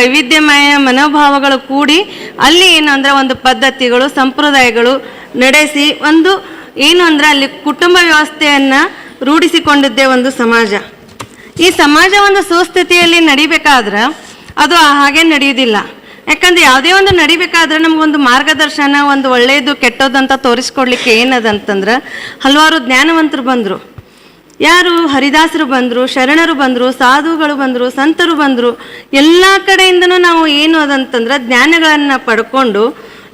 ವೈವಿಧ್ಯಮಯ ಮನೋಭಾವಗಳು ಕೂಡಿ ಅಲ್ಲಿ ಏನು ಅಂದ್ರೆ ಒಂದು ಪದ್ಧತಿಗಳು, ಸಂಪ್ರದಾಯಗಳು ನಡೆಸಿ ಒಂದು ಏನು ಅಂದ್ರೆ ಅಲ್ಲಿ ಕುಟುಂಬ ವ್ಯವಸ್ಥೆಯನ್ನ ರೂಢಿಸಿಕೊಂಡಿದ್ದೇ ಒಂದು ಸಮಾಜ. ಈ ಸಮಾಜ ಒಂದು ಸುಸ್ಥಿತಿಯಲ್ಲಿ ನಡಿಬೇಕಾದ್ರೆ ಅದು ಹಾಗೆ ನಡೆಯುವುದಿಲ್ಲ. ಯಾಕಂದ್ರೆ ಯಾವುದೇ ಒಂದು ನಡಿಬೇಕಾದ್ರೆ ನಮಗೊಂದು ಮಾರ್ಗದರ್ಶನ, ಒಂದು ಒಳ್ಳೆಯದು ಕೆಟ್ಟದ್ದು ಅಂತ ತೋರಿಸ್ಕೊಡ್ಲಿಕ್ಕೆ ಏನದಂತಂದ್ರೆ ಹಲವಾರು ಜ್ಞಾನವಂತರು ಬಂದರು. ಯಾರು ಹರಿದಾಸರು ಬಂದರು, ಶರಣರು ಬಂದರು, ಸಾಧುಗಳು ಬಂದರು, ಸಂತರು ಬಂದರು, ಎಲ್ಲ ಕಡೆಯಿಂದನೂ ನಾವು ಏನು ಅದಂತಂದ್ರೆ ಜ್ಞಾನಗಳನ್ನು ಪಡ್ಕೊಂಡು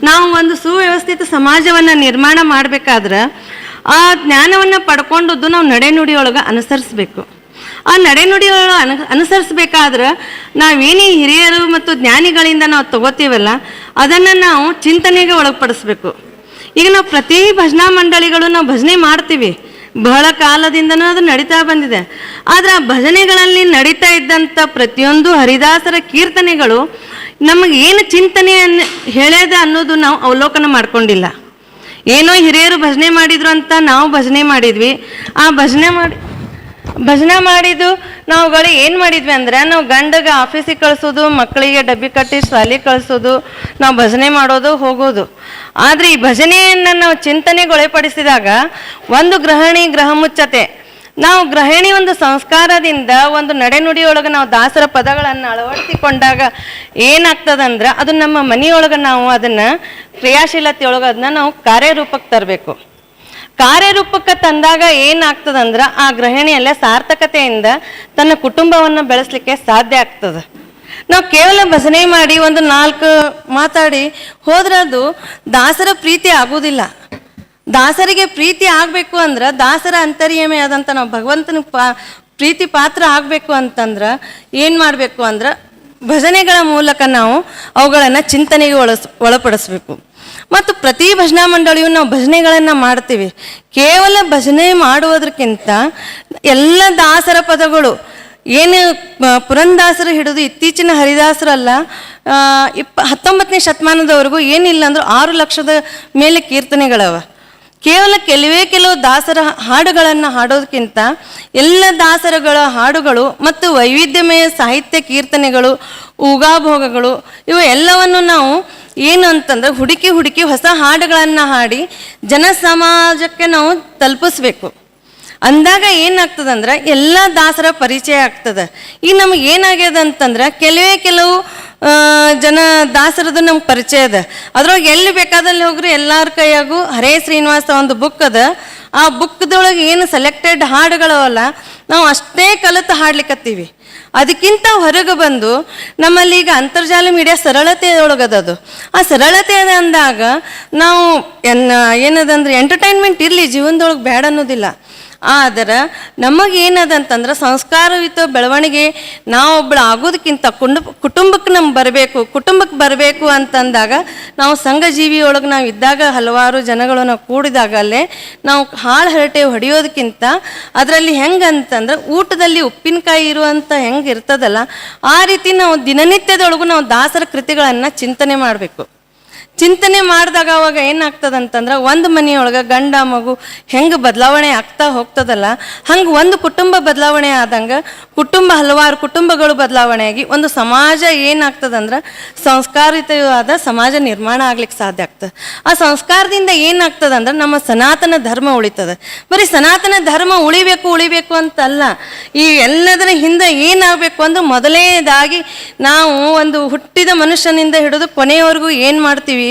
ನಾವು ಒಂದು ಸುವ್ಯವಸ್ಥಿತ ಸಮಾಜವನ್ನು ನಿರ್ಮಾಣ ಮಾಡಬೇಕಾದ್ರೆ ಆ ಜ್ಞಾನವನ್ನು ಪಡ್ಕೊಂಡದ್ದು ನಾವು ನಡೆನುಡಿಯೊಳಗೆ ಅನುಸರಿಸ್ಬೇಕು. ಆ ನಡೆನುಡಿಯೊಳಗೆ ಅನು, ಅನುಸರಿಸ್ಬೇಕಾದ್ರೆ ನಾವೇನೇ ಹಿರಿಯರು ಮತ್ತು ಜ್ಞಾನಿಗಳಿಂದ ನಾವು ತಗೋತೀವಲ್ಲ, ಅದನ್ನು ನಾವು ಚಿಂತನೆಗೆ ಒಳಪಡಿಸ್ಬೇಕು. ಈಗ ನಾವು ಪ್ರತಿ ಭಜನಾ ಮಂಡಳಿಗಳು ನಾವು ಭಜನೆ ಮಾಡ್ತೀವಿ. ಬಹಳ ಕಾಲದಿಂದನೂ ಅದು ನಡೀತಾ ಬಂದಿದೆ. ಆದರೆ ಆ ಭಜನೆಗಳಲ್ಲಿ ನಡೀತಾ ಇದ್ದಂಥ ಪ್ರತಿಯೊಂದು ಹರಿದಾಸರ ಕೀರ್ತನೆಗಳು ನಮಗೆ ಏನು ಚಿಂತನೆ ಹೇಳ್ಯದ ಅನ್ನೋದು ನಾವು ಅವಲೋಕನ ಮಾಡ್ಕೊಂಡಿಲ್ಲ. ಏನೋ ಹಿರಿಯರು ಭಜನೆ ಮಾಡಿದ್ರು ಅಂತ ನಾವು ಭಜನೆ ಮಾಡಿದ್ವಿ. ಆ ಭಜನೆ ಮಾಡಿ ಭಜನೆ ಮಾಡಿದ್ದು ನಾವುಗಳು ಏನು ಮಾಡಿದ್ವಿ ಅಂದ್ರೆ ನಾವು ಗಂಡಗೆ ಆಫೀಸಿಗೆ ಕಳಿಸೋದು, ಮಕ್ಕಳಿಗೆ ಡಬ್ಬಿ ಕಟ್ಟಿ ಶಾಲೆಗೆ ಕಳಿಸೋದು, ನಾವು ಭಜನೆ ಮಾಡೋದು, ಹೋಗೋದು. ಆದರೆ ಈ ಭಜನೆಯನ್ನು ನಾವು ಚಿಂತನೆಗೊಳಪಡಿಸಿದಾಗ ಒಂದು ಗ್ರಹಣಿ, ಗ್ರಹ ಮುಚ್ಚತೆ ನಾವು ಗೃಹಿಣಿ ಒಂದು ಸಂಸ್ಕಾರದಿಂದ ಒಂದು ನಡೆನುಡಿಯೊಳಗೆ ನಾವು ದಾಸರ ಪದಗಳನ್ನು ಅಳವಡಿಸಿಕೊಂಡಾಗ ಏನಾಗ್ತದಂದ್ರೆ ಅದು ನಮ್ಮ ಮನೆಯೊಳಗೆ ನಾವು ಅದನ್ನು ಕ್ರಿಯಾಶೀಲತೆಯೊಳಗೆ ಅದನ್ನ ನಾವು ಕಾರ್ಯರೂಪಕ್ಕೆ ತರಬೇಕು. ಕಾರ್ಯರೂಪಕ್ಕೆ ತಂದಾಗ ಏನಾಗ್ತದಂದ್ರೆ ಆ ಗೃಹಿಣಿಯಲ್ಲ ಸಾರ್ಥಕತೆಯಿಂದ ತನ್ನ ಕುಟುಂಬವನ್ನು ಬೆಳೆಸಲಿಕ್ಕೆ ಸಾಧ್ಯ ಆಗ್ತದೆ. ನಾವು ಕೇವಲ ಭಜನೆ ಮಾಡಿ ಒಂದು ನಾಲ್ಕು ಮಾತಾಡಿ ಹೋದ್ರೆ ಅದು ದಾಸರ ಪ್ರೀತಿ ಆಗುವುದಿಲ್ಲ ದಾಸರಿಗೆ ಪ್ರೀತಿ ಆಗಬೇಕು ಅಂದ್ರೆ ದಾಸರ ಅಂತರ್ಯಮೆ ಆದಂಥ ನಾವು ಭಗವಂತನ ಪಾ, ಪ್ರೀತಿ ಪಾತ್ರ ಆಗಬೇಕು ಅಂತಂದ್ರೆ ಏನು ಮಾಡಬೇಕು ಅಂದ್ರೆ ಭಜನೆಗಳ ಮೂಲಕ ನಾವು ಅವುಗಳನ್ನು ಚಿಂತನೆಗೆ ಒಳಸ್, ಒಳಪಡಿಸ್ಬೇಕು. ಮತ್ತು ಪ್ರತಿ ಭಜನಾ ಮಂಡಳಿಯು ನಾವು ಭಜನೆಗಳನ್ನು ಮಾಡ್ತೀವಿ. ಕೇವಲ ಭಜನೆ ಮಾಡುವುದಕ್ಕಿಂತ ಎಲ್ಲ ದಾಸರ ಪದಗಳು, ಏನು ಪುರಂದಾಸರು ಹಿಡಿದು ಇತ್ತೀಚಿನ ಹರಿದಾಸರಲ್ಲ ಇಪ್ಪ, ಹತ್ತೊಂಬತ್ತನೇ ಶತಮಾನದವರೆಗೂ ಏನಿಲ್ಲ ಅಂದರೂ ಆರು ಲಕ್ಷದ ಮೇಲೆ ಕೀರ್ತನೆಗಳವ. ಕೇವಲ ಕೆಲವೇ ಕೆಲವು ದಾಸರ ಹಾಡುಗಳನ್ನು ಹಾಡೋದಕ್ಕಿಂತ ಎಲ್ಲ ದಾಸರಗಳ ಹಾಡುಗಳು ಮತ್ತು ವೈವಿಧ್ಯಮಯ ಸಾಹಿತ್ಯ ಕೀರ್ತನೆಗಳು ಉಗಾಭೋಗಗಳು ಇವು ಎಲ್ಲವನ್ನು ನಾವು ಏನು ಅಂತಂದ್ರೆ ಹುಡುಕಿ ಹುಡುಕಿ ಹೊಸ ಹಾಡುಗಳನ್ನು ಹಾಡಿ ಜನ ಸಮಾಜಕ್ಕೆ ನಾವು ತಲುಪಿಸ್ಬೇಕು. ಅಂದಾಗ ಏನಾಗ್ತದಂದ್ರೆ ಎಲ್ಲ ದಾಸರ ಪರಿಚಯ ಆಗ್ತದೆ. ಈಗ ನಮ್ಗೆ ಏನಾಗ್ಯದ ಅಂತಂದ್ರೆ ಕೆಲವೇ ಕೆಲವು ಜನ ದಾಸರದು ನಮ್ಗೆ ಪರಿಚಯ ಅದ ಅದ್ರೊಳಗೆ ಎಲ್ಲಿ ಬೇಕಾದಲ್ಲಿ ಹೋಗ್ರಿ ಎಲ್ಲಾರ ಕೈಯಾಗೂ ಹರೇ ಶ್ರೀನಿವಾಸ ಒಂದು ಬುಕ್ ಅದ. ಆ ಬುಕ್ದೊಳಗೆ ಏನು ಸೆಲೆಕ್ಟೆಡ್ ಹಾಡುಗಳವಲ್ಲ, ನಾವು ಅಷ್ಟೇ ಕಲಿತು ಹಾಡ್ಲಿಕ್ಕತ್ತೀವಿ ಅದಕ್ಕಿಂತ ಹೊರಗೆ ಬಂದು ನಮ್ಮಲ್ಲಿ ಈಗ ಅಂತರ್ಜಾಲ ಮೀಡಿಯಾ ಸರಳತೆ ಒಳಗದದು ಆ ಸರಳತೆ ಅದ ಅಂದಾಗ ನಾವು ಎನ್ ಏನದಂದ್ರೆ ಎಂಟರ್ಟೈನ್ಮೆಂಟ್ ಇರಲಿ, ಜೀವನದೊಳಗೆ ಬೇಡ ಅನ್ನೋದಿಲ್ಲ. ಆದ್ರೆ ನಮಗೇನದಂತಂದ್ರೆ ಸಂಸ್ಕಾರಯುತ ಬೆಳವಣಿಗೆ ನಾವು ಒಬ್ಳು ಆಗೋದಕ್ಕಿಂತ ಕುಂಡ ಕುಟುಂಬಕ್ಕೆ ನಮ್ಗೆ ಬರಬೇಕು ಕುಟುಂಬಕ್ಕೆ ಬರಬೇಕು ಅಂತಂದಾಗ ನಾವು ಸಂಘ ಜೀವಿಯೊಳಗೆ ನಾವು ಇದ್ದಾಗ ಹಲವಾರು ಜನಗಳು ನಾವು ಅಲ್ಲೇ ನಾವು ಹಾಳು ಹರಟೆ ಹೊಡೆಯೋದಕ್ಕಿಂತ ಅದರಲ್ಲಿ ಹೆಂಗಂತಂದ್ರೆ ಊಟದಲ್ಲಿ ಉಪ್ಪಿನಕಾಯಿ ಇರುವಂಥ ಹೆಂಗೆ ಇರ್ತದಲ್ಲ ಆ ರೀತಿ ನಾವು ದಿನನಿತ್ಯದೊಳಗೂ ನಾವು ದಾಸರ ಕೃತಿಗಳನ್ನು ಚಿಂತನೆ ಮಾಡಬೇಕು. ಚಿಂತನೆ ಮಾಡಿದಾಗ ಅವಾಗ ಏನಾಗ್ತದಂತಂದ್ರೆ ಒಂದು ಮನೆಯೊಳಗೆ ಗಂಡ ಮಗು ಹೆಂಗೆ ಬದಲಾವಣೆ ಆಗ್ತಾ ಹೋಗ್ತದಲ್ಲ, ಹಂಗೆ ಒಂದು ಕುಟುಂಬ ಬದಲಾವಣೆ ಆದಂಗೆ ಕುಟುಂಬ ಹಲವಾರು ಕುಟುಂಬಗಳು ಬದಲಾವಣೆಯಾಗಿ ಒಂದು ಸಮಾಜ ಏನಾಗ್ತದಂದ್ರೆ ಸಂಸ್ಕಾರಿತವಾದ ಸಮಾಜ ನಿರ್ಮಾಣ ಆಗ್ಲಿಕ್ಕೆ ಸಾಧ್ಯ ಆಗ್ತದೆ. ಆ ಸಂಸ್ಕಾರದಿಂದ ಏನಾಗ್ತದಂದ್ರೆ ನಮ್ಮ ಸನಾತನ ಧರ್ಮ ಉಳಿತದೆ. ಬರೀ ಸನಾತನ ಧರ್ಮ ಉಳಿಬೇಕು ಉಳಿಬೇಕು ಅಂತಲ್ಲ, ಈ ಎಲ್ಲದರ ಹಿಂದೆ ಏನಾಗಬೇಕು ಅಂದ್ರೆ ಮೊದಲನೇದಾಗಿ ನಾವು ಒಂದು ಹುಟ್ಟಿದ ಮನುಷ್ಯನಿಂದ ಹಿಡಿದು ಕೊನೆಯವರೆಗೂ ಏನು ಮಾಡ್ತೀವಿ?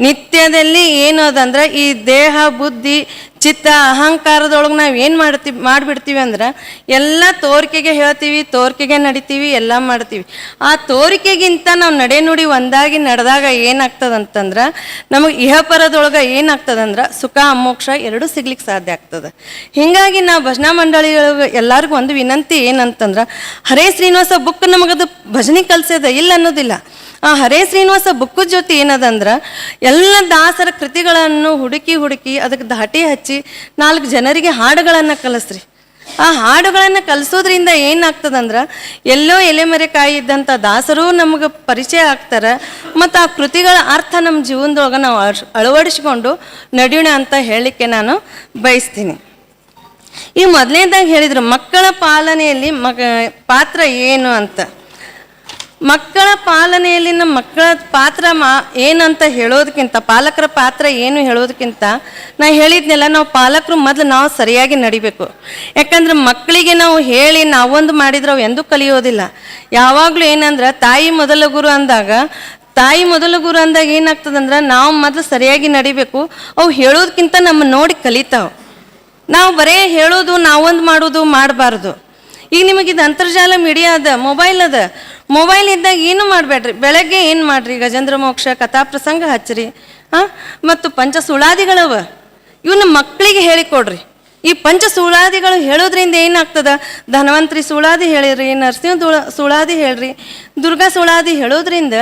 ನಿತ್ಯದಲ್ಲಿ ಏನು ಅದಂದ್ರೆ ಈ ದೇಹ, ಬುದ್ಧಿ, ಚಿತ್ತ, ಅಹಂಕಾರದೊಳಗೆ ನಾವು ಏನು ಮಾಡ್ತೀವಿ ಮಾಡಿಬಿಡ್ತೀವಿ ಅಂದ್ರೆ ಎಲ್ಲ ತೋರಿಕೆಗೆ ಹೇಳ್ತೀವಿ, ತೋರಿಕೆಗೆ ನಡಿತೀವಿ, ಎಲ್ಲ ಮಾಡ್ತೀವಿ. ಆ ತೋರಿಕೆಗಿಂತ ನಾವು ನಡೆ ನುಡಿ ಒಂದಾಗಿ ನಡೆದಾಗ ಏನಾಗ್ತದಂತಂದ್ರೆ ನಮಗೆ ಇಹಪರದೊಳಗೆ ಏನಾಗ್ತದಂದ್ರೆ ಸುಖ ಅಮೋಕ್ಷ ಎರಡೂ ಸಿಗ್ಲಿಕ್ಕೆ ಸಾಧ್ಯ ಆಗ್ತದೆ. ಹೀಗಾಗಿ ನಾವು ಭಜನಾ ಮಂಡಳಿಗಳಿಗೆ ಎಲ್ಲರಿಗೂ ಒಂದು ವಿನಂತಿ ಏನಂತಂದ್ರೆ, ಹರೇ ಶ್ರೀನಿವಾಸ, ಬುಕ್ ನಮಗದು ಭಜನೆ ಕಲ್ಸದ ಇಲ್ಲ ಅನ್ನೋದಿಲ್ಲ. ಆ ಹರೇ ಶ್ರೀನಿವಾಸ ಬುಕ್ಕು ಜೊತೆ ಏನದಂದ್ರೆ, ಎಲ್ಲ ದಾಸರ ಕೃತಿಗಳನ್ನು ಹುಡುಕಿ ಹುಡುಕಿ ಅದಕ್ಕೆ ದಾಟಿ ಹಚ್ಚಿ ನಾಲ್ಕು ಜನರಿಗೆ ಹಾಡುಗಳನ್ನು ಕಲಿಸ್ರಿ. ಆ ಹಾಡುಗಳನ್ನು ಕಲಿಸೋದ್ರಿಂದ ಏನಾಗ್ತದಂದ್ರೆ, ಎಲ್ಲೋ ಎಲೆಮರೆಕಾಯಿ ಇದ್ದಂಥ ದಾಸರು ನಮಗೆ ಪರಿಚಯ ಆಗ್ತಾರೆ, ಮತ್ತು ಆ ಕೃತಿಗಳ ಅರ್ಥ ನಮ್ಮ ಜೀವನದೊಳಗೆ ನಾವು ಅಳವಡಿಸ್ಕೊಂಡು ನಡೆಯೋಣ ಅಂತ ಹೇಳಲಿಕ್ಕೆ ನಾನು ಬಯಸ್ತೀನಿ. ಈ ಮೊದಲನೇದಾಗಿ ಹೇಳಿದ್ರು ಮಕ್ಕಳ ಪಾಲನೆಯಲ್ಲಿ ಮಗ, ಪಾತ್ರ ಏನು ಅಂತ. ಮಕ್ಕಳ ಪಾಲನೆಯಲ್ಲಿನ ಮಕ್ಕಳ ಪಾತ್ರ ಮಾ ಏನಂತ ಹೇಳೋದಕ್ಕಿಂತ, ಪಾಲಕರ ಪಾತ್ರ ಏನು ಹೇಳೋದಕ್ಕಿಂತ, ನಾ ಹೇಳಿದ್ನೆಲ್ಲ, ನಾವು ಪಾಲಕರು ಮೊದಲು ನಾವು ಸರಿಯಾಗಿ ನಡಿಬೇಕು. ಯಾಕಂದ್ರೆ ಮಕ್ಕಳಿಗೆ ನಾವು ಹೇಳಿ ನಾವೊಂದು ಮಾಡಿದ್ರೆ ಅವು ಎಂದೂ ಕಲಿಯೋದಿಲ್ಲ. ಯಾವಾಗಲೂ ಏನಂದ್ರೆ, ತಾಯಿ ಮೊದಲ ಗುರು ಅಂದಾಗ, ತಾಯಿ ಮೊದಲ ಗುರು ಅಂದಾಗ ಏನಾಗ್ತದಂದ್ರೆ, ನಾವು ಮೊದಲು ಸರಿಯಾಗಿ ನಡಿಬೇಕು, ಅವು ಹೇಳೋದಕ್ಕಿಂತ ನಮ್ಮ ನೋಡಿ ಕಲಿತಾವೆ. ನಾವು ಬರೇ ಹೇಳೋದು ನಾವೊಂದು ಮಾಡೋದು, ಮಾಡಬಾರ್ದು. ಈಗ ನಿಮಗೆ ಅಂತರ್ಜಾಲ ಮೀಡಿಯಾ ಅದ, ಮೊಬೈಲ್ ಅದ ಮೊಬೈಲ್ ಇದ್ದಾಗ ಏನು ಮಾಡಬೇಡ್ರಿ? ಬೆಳಗ್ಗೆ ಏನು ಮಾಡ್ರಿ? ಗಜೇಂದ್ರ ಮೋಕ್ಷ, ಕಥಾ ಪ್ರಸಂಗ ಹಚ್ಚ್ರಿ. ಹಾಂ? ಮತ್ತು ಪಂಚ ಸುಳಾದಿಗಳವ. ಇವನ್ನ ಮಕ್ಕಳಿಗೆ ಹೇಳಿಕೊಡ್ರಿ. ಈ ಪಂಚ ಸುಳಾದಿಗಳು ಹೇಳೋದ್ರಿಂದ ಏನಾಗ್ತದ? ಧನವಂತ್ರಿ ಸುಳಾದಿ ಹೇಳಿರಿ, ನರಸಿಂಹ ಸುಳಾದಿ ಹೇಳ್ರಿ. ದುರ್ಗಾ ಸುಳಾದಿ ಹೇಳೋದ್ರಿಂದ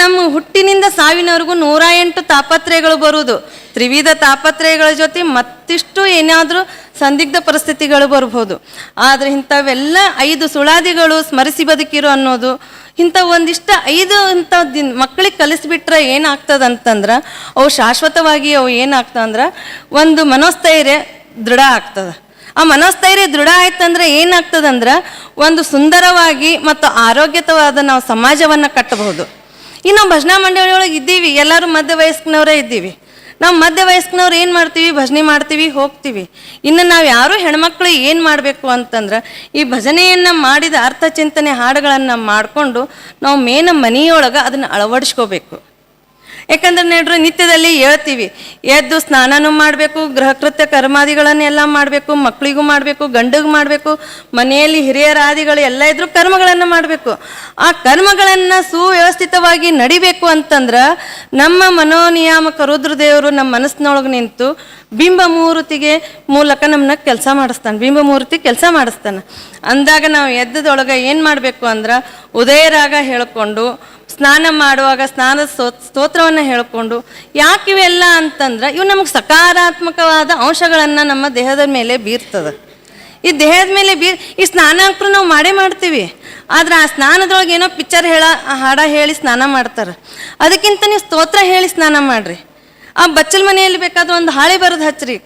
ನಮ್ಮ ಹುಟ್ಟಿನಿಂದ ಸಾವಿನವರೆಗೂ ನೂರ ಎಂಟು ತಾಪತ್ರಯಗಳು ಬರುವುದು. ತ್ರಿವಿಧ ತಾಪತ್ರಯಗಳ ಜೊತೆ ಮತ್ತಿಷ್ಟು ಏನಾದರೂ ಸಂದಿಗ್ಧ ಪರಿಸ್ಥಿತಿಗಳು ಬರ್ಬೋದು ಆದರೆ ಇಂಥವೆಲ್ಲ ಐದು ಸುಳಾದಿಗಳು ಸ್ಮರಿಸಿ ಬದುಕಿರು ಅನ್ನೋದು, ಇಂಥ ಒಂದಿಷ್ಟು ಐದು ಇಂಥ ದಿನ ಮಕ್ಕಳಿಗೆ ಕಲಿಸ್ಬಿಟ್ರೆ ಏನಾಗ್ತದಂತಂದ್ರೆ, ಅವು ಶಾಶ್ವತವಾಗಿ ಅವು ಏನಾಗ್ತದಂದ್ರೆ ಒಂದು ಮನೋಸ್ಥೈರ್ಯ ದೃಢ ಆಗ್ತದೆ. ಆ ಮನೋಸ್ಥೈರ್ಯ ದೃಢ ಆಯ್ತಂದ್ರೆ ಏನಾಗ್ತದಂದ್ರೆ ಒಂದು ಸುಂದರವಾಗಿ ಮತ್ತು ಆರೋಗ್ಯತವಾದ ನಾವು ಸಮಾಜವನ್ನು ಕಟ್ಟಬಹುದು. ಈ ನಾವು ಭಜನಾ ಮಂಡಳಿಯೊಳಗೆ ಇದ್ದೀವಿ, ಎಲ್ಲರೂ ಮಧ್ಯ ವಯಸ್ಕನವರೇ ಇದ್ದೀವಿ. ನಾವು ಮಧ್ಯ ವಯಸ್ಕನವ್ರು ಏನು ಮಾಡ್ತೀವಿ? ಭಜನೆ ಮಾಡ್ತೀವಿ, ಹೋಗ್ತೀವಿ. ಇನ್ನು ನಾವು ಯಾರು ಹೆಣ್ಮಕ್ಳು ಏನು ಮಾಡಬೇಕು ಅಂತಂದ್ರೆ ಈ ಭಜನೆಯನ್ನು ಮಾಡಿದ ಅರ್ಥ ಚಿಂತನೆ ಹಾಡುಗಳನ್ನು ಮಾಡಿಕೊಂಡು ನಾವು ಮೇನ ಮನೆಯೊಳಗೆ ಅದನ್ನು ಅಳವಡಿಸ್ಕೋಬೇಕು. ಯಾಕಂದ್ರೆ ನೋಡ್ರಿ, ನಿತ್ಯದಲ್ಲಿ ಹೇಳ್ತೀವಿ, ಎದ್ದು ಸ್ನಾನನೂ ಮಾಡಬೇಕು, ಗೃಹಕೃತ್ಯ ಕರ್ಮಾದಿಗಳನ್ನೆಲ್ಲ ಮಾಡಬೇಕು ಮಕ್ಕಳಿಗೂ ಮಾಡಬೇಕು, ಗಂಡಿಗೂ ಮಾಡಬೇಕು, ಮನೆಯಲ್ಲಿ ಹಿರಿಯರಾದಿಗಳು ಎಲ್ಲ ಇದ್ರು ಕರ್ಮಗಳನ್ನು ಮಾಡಬೇಕು. ಆ ಕರ್ಮಗಳನ್ನು ಸುವ್ಯವಸ್ಥಿತವಾಗಿ ನಡಿಬೇಕು ಅಂತಂದ್ರೆ ನಮ್ಮ ಮನೋನಿಯಾಮಕ ರುದ್ರದೇವರು ನಮ್ಮ ಮನಸ್ಸಿನೊಳಗೆ ನಿಂತು ಬಿಂಬ ಮೂರ್ತಿಗೆ ಮೂಲಕ ನಮ್ಮನ್ನ ಕೆಲಸ ಮಾಡಿಸ್ತಾನೆ. ಬಿಂಬ ಮೂರ್ತಿ ಕೆಲಸ ಮಾಡಿಸ್ತಾನೆ. ಅಂದಾಗ ನಾವು ಎದ್ದದೊಳಗೆ ಏನು ಮಾಡಬೇಕು ಅಂದ್ರೆ ಉದಯರಾಗ ಹೇಳಿಕೊಂಡು, ಸ್ನಾನ ಮಾಡುವಾಗ ಸ್ನಾನ ಸ್ತೋ, ಸ್ತೋತ್ರವನ್ನು ಹೇಳಿಕೊಂಡು, ಯಾಕೆ ಇವೆಲ್ಲ ಅಂತಂದ್ರೆ ಇವು ನಮಗೆ ಸಕಾರಾತ್ಮಕವಾದ ಅಂಶಗಳನ್ನು ನಮ್ಮ ದೇಹದ ಮೇಲೆ ಬೀರ್ತದೆ. ಈ ದೇಹದ ಮೇಲೆ ಬೀರ್, ಈ ಸ್ನಾನ ಅಂತೂ ನಾವು ಮಾಡೇ ಮಾಡ್ತೀವಿ. ಆದ್ರೆ ಆ ಸ್ನಾನದೊಳಗೆ ಏನೋ ಪಿಕ್ಚರ್ ಹೇಳ, ಹಾಡ ಹೇಳಿ ಸ್ನಾನ ಮಾಡ್ತಾರೆ. ಅದಕ್ಕಿಂತ ನೀವು ಸ್ತೋತ್ರ ಹೇಳಿ ಸ್ನಾನ ಮಾಡ್ರಿ. ಆ ಬಚ್ಚಲ ಮನೆಯಲ್ಲಿ ಬೇಕಾದ್ರೆ ಒಂದು ಹಾಳೆ ಬರೋದು ಹಚ್ಚ್ರಿ.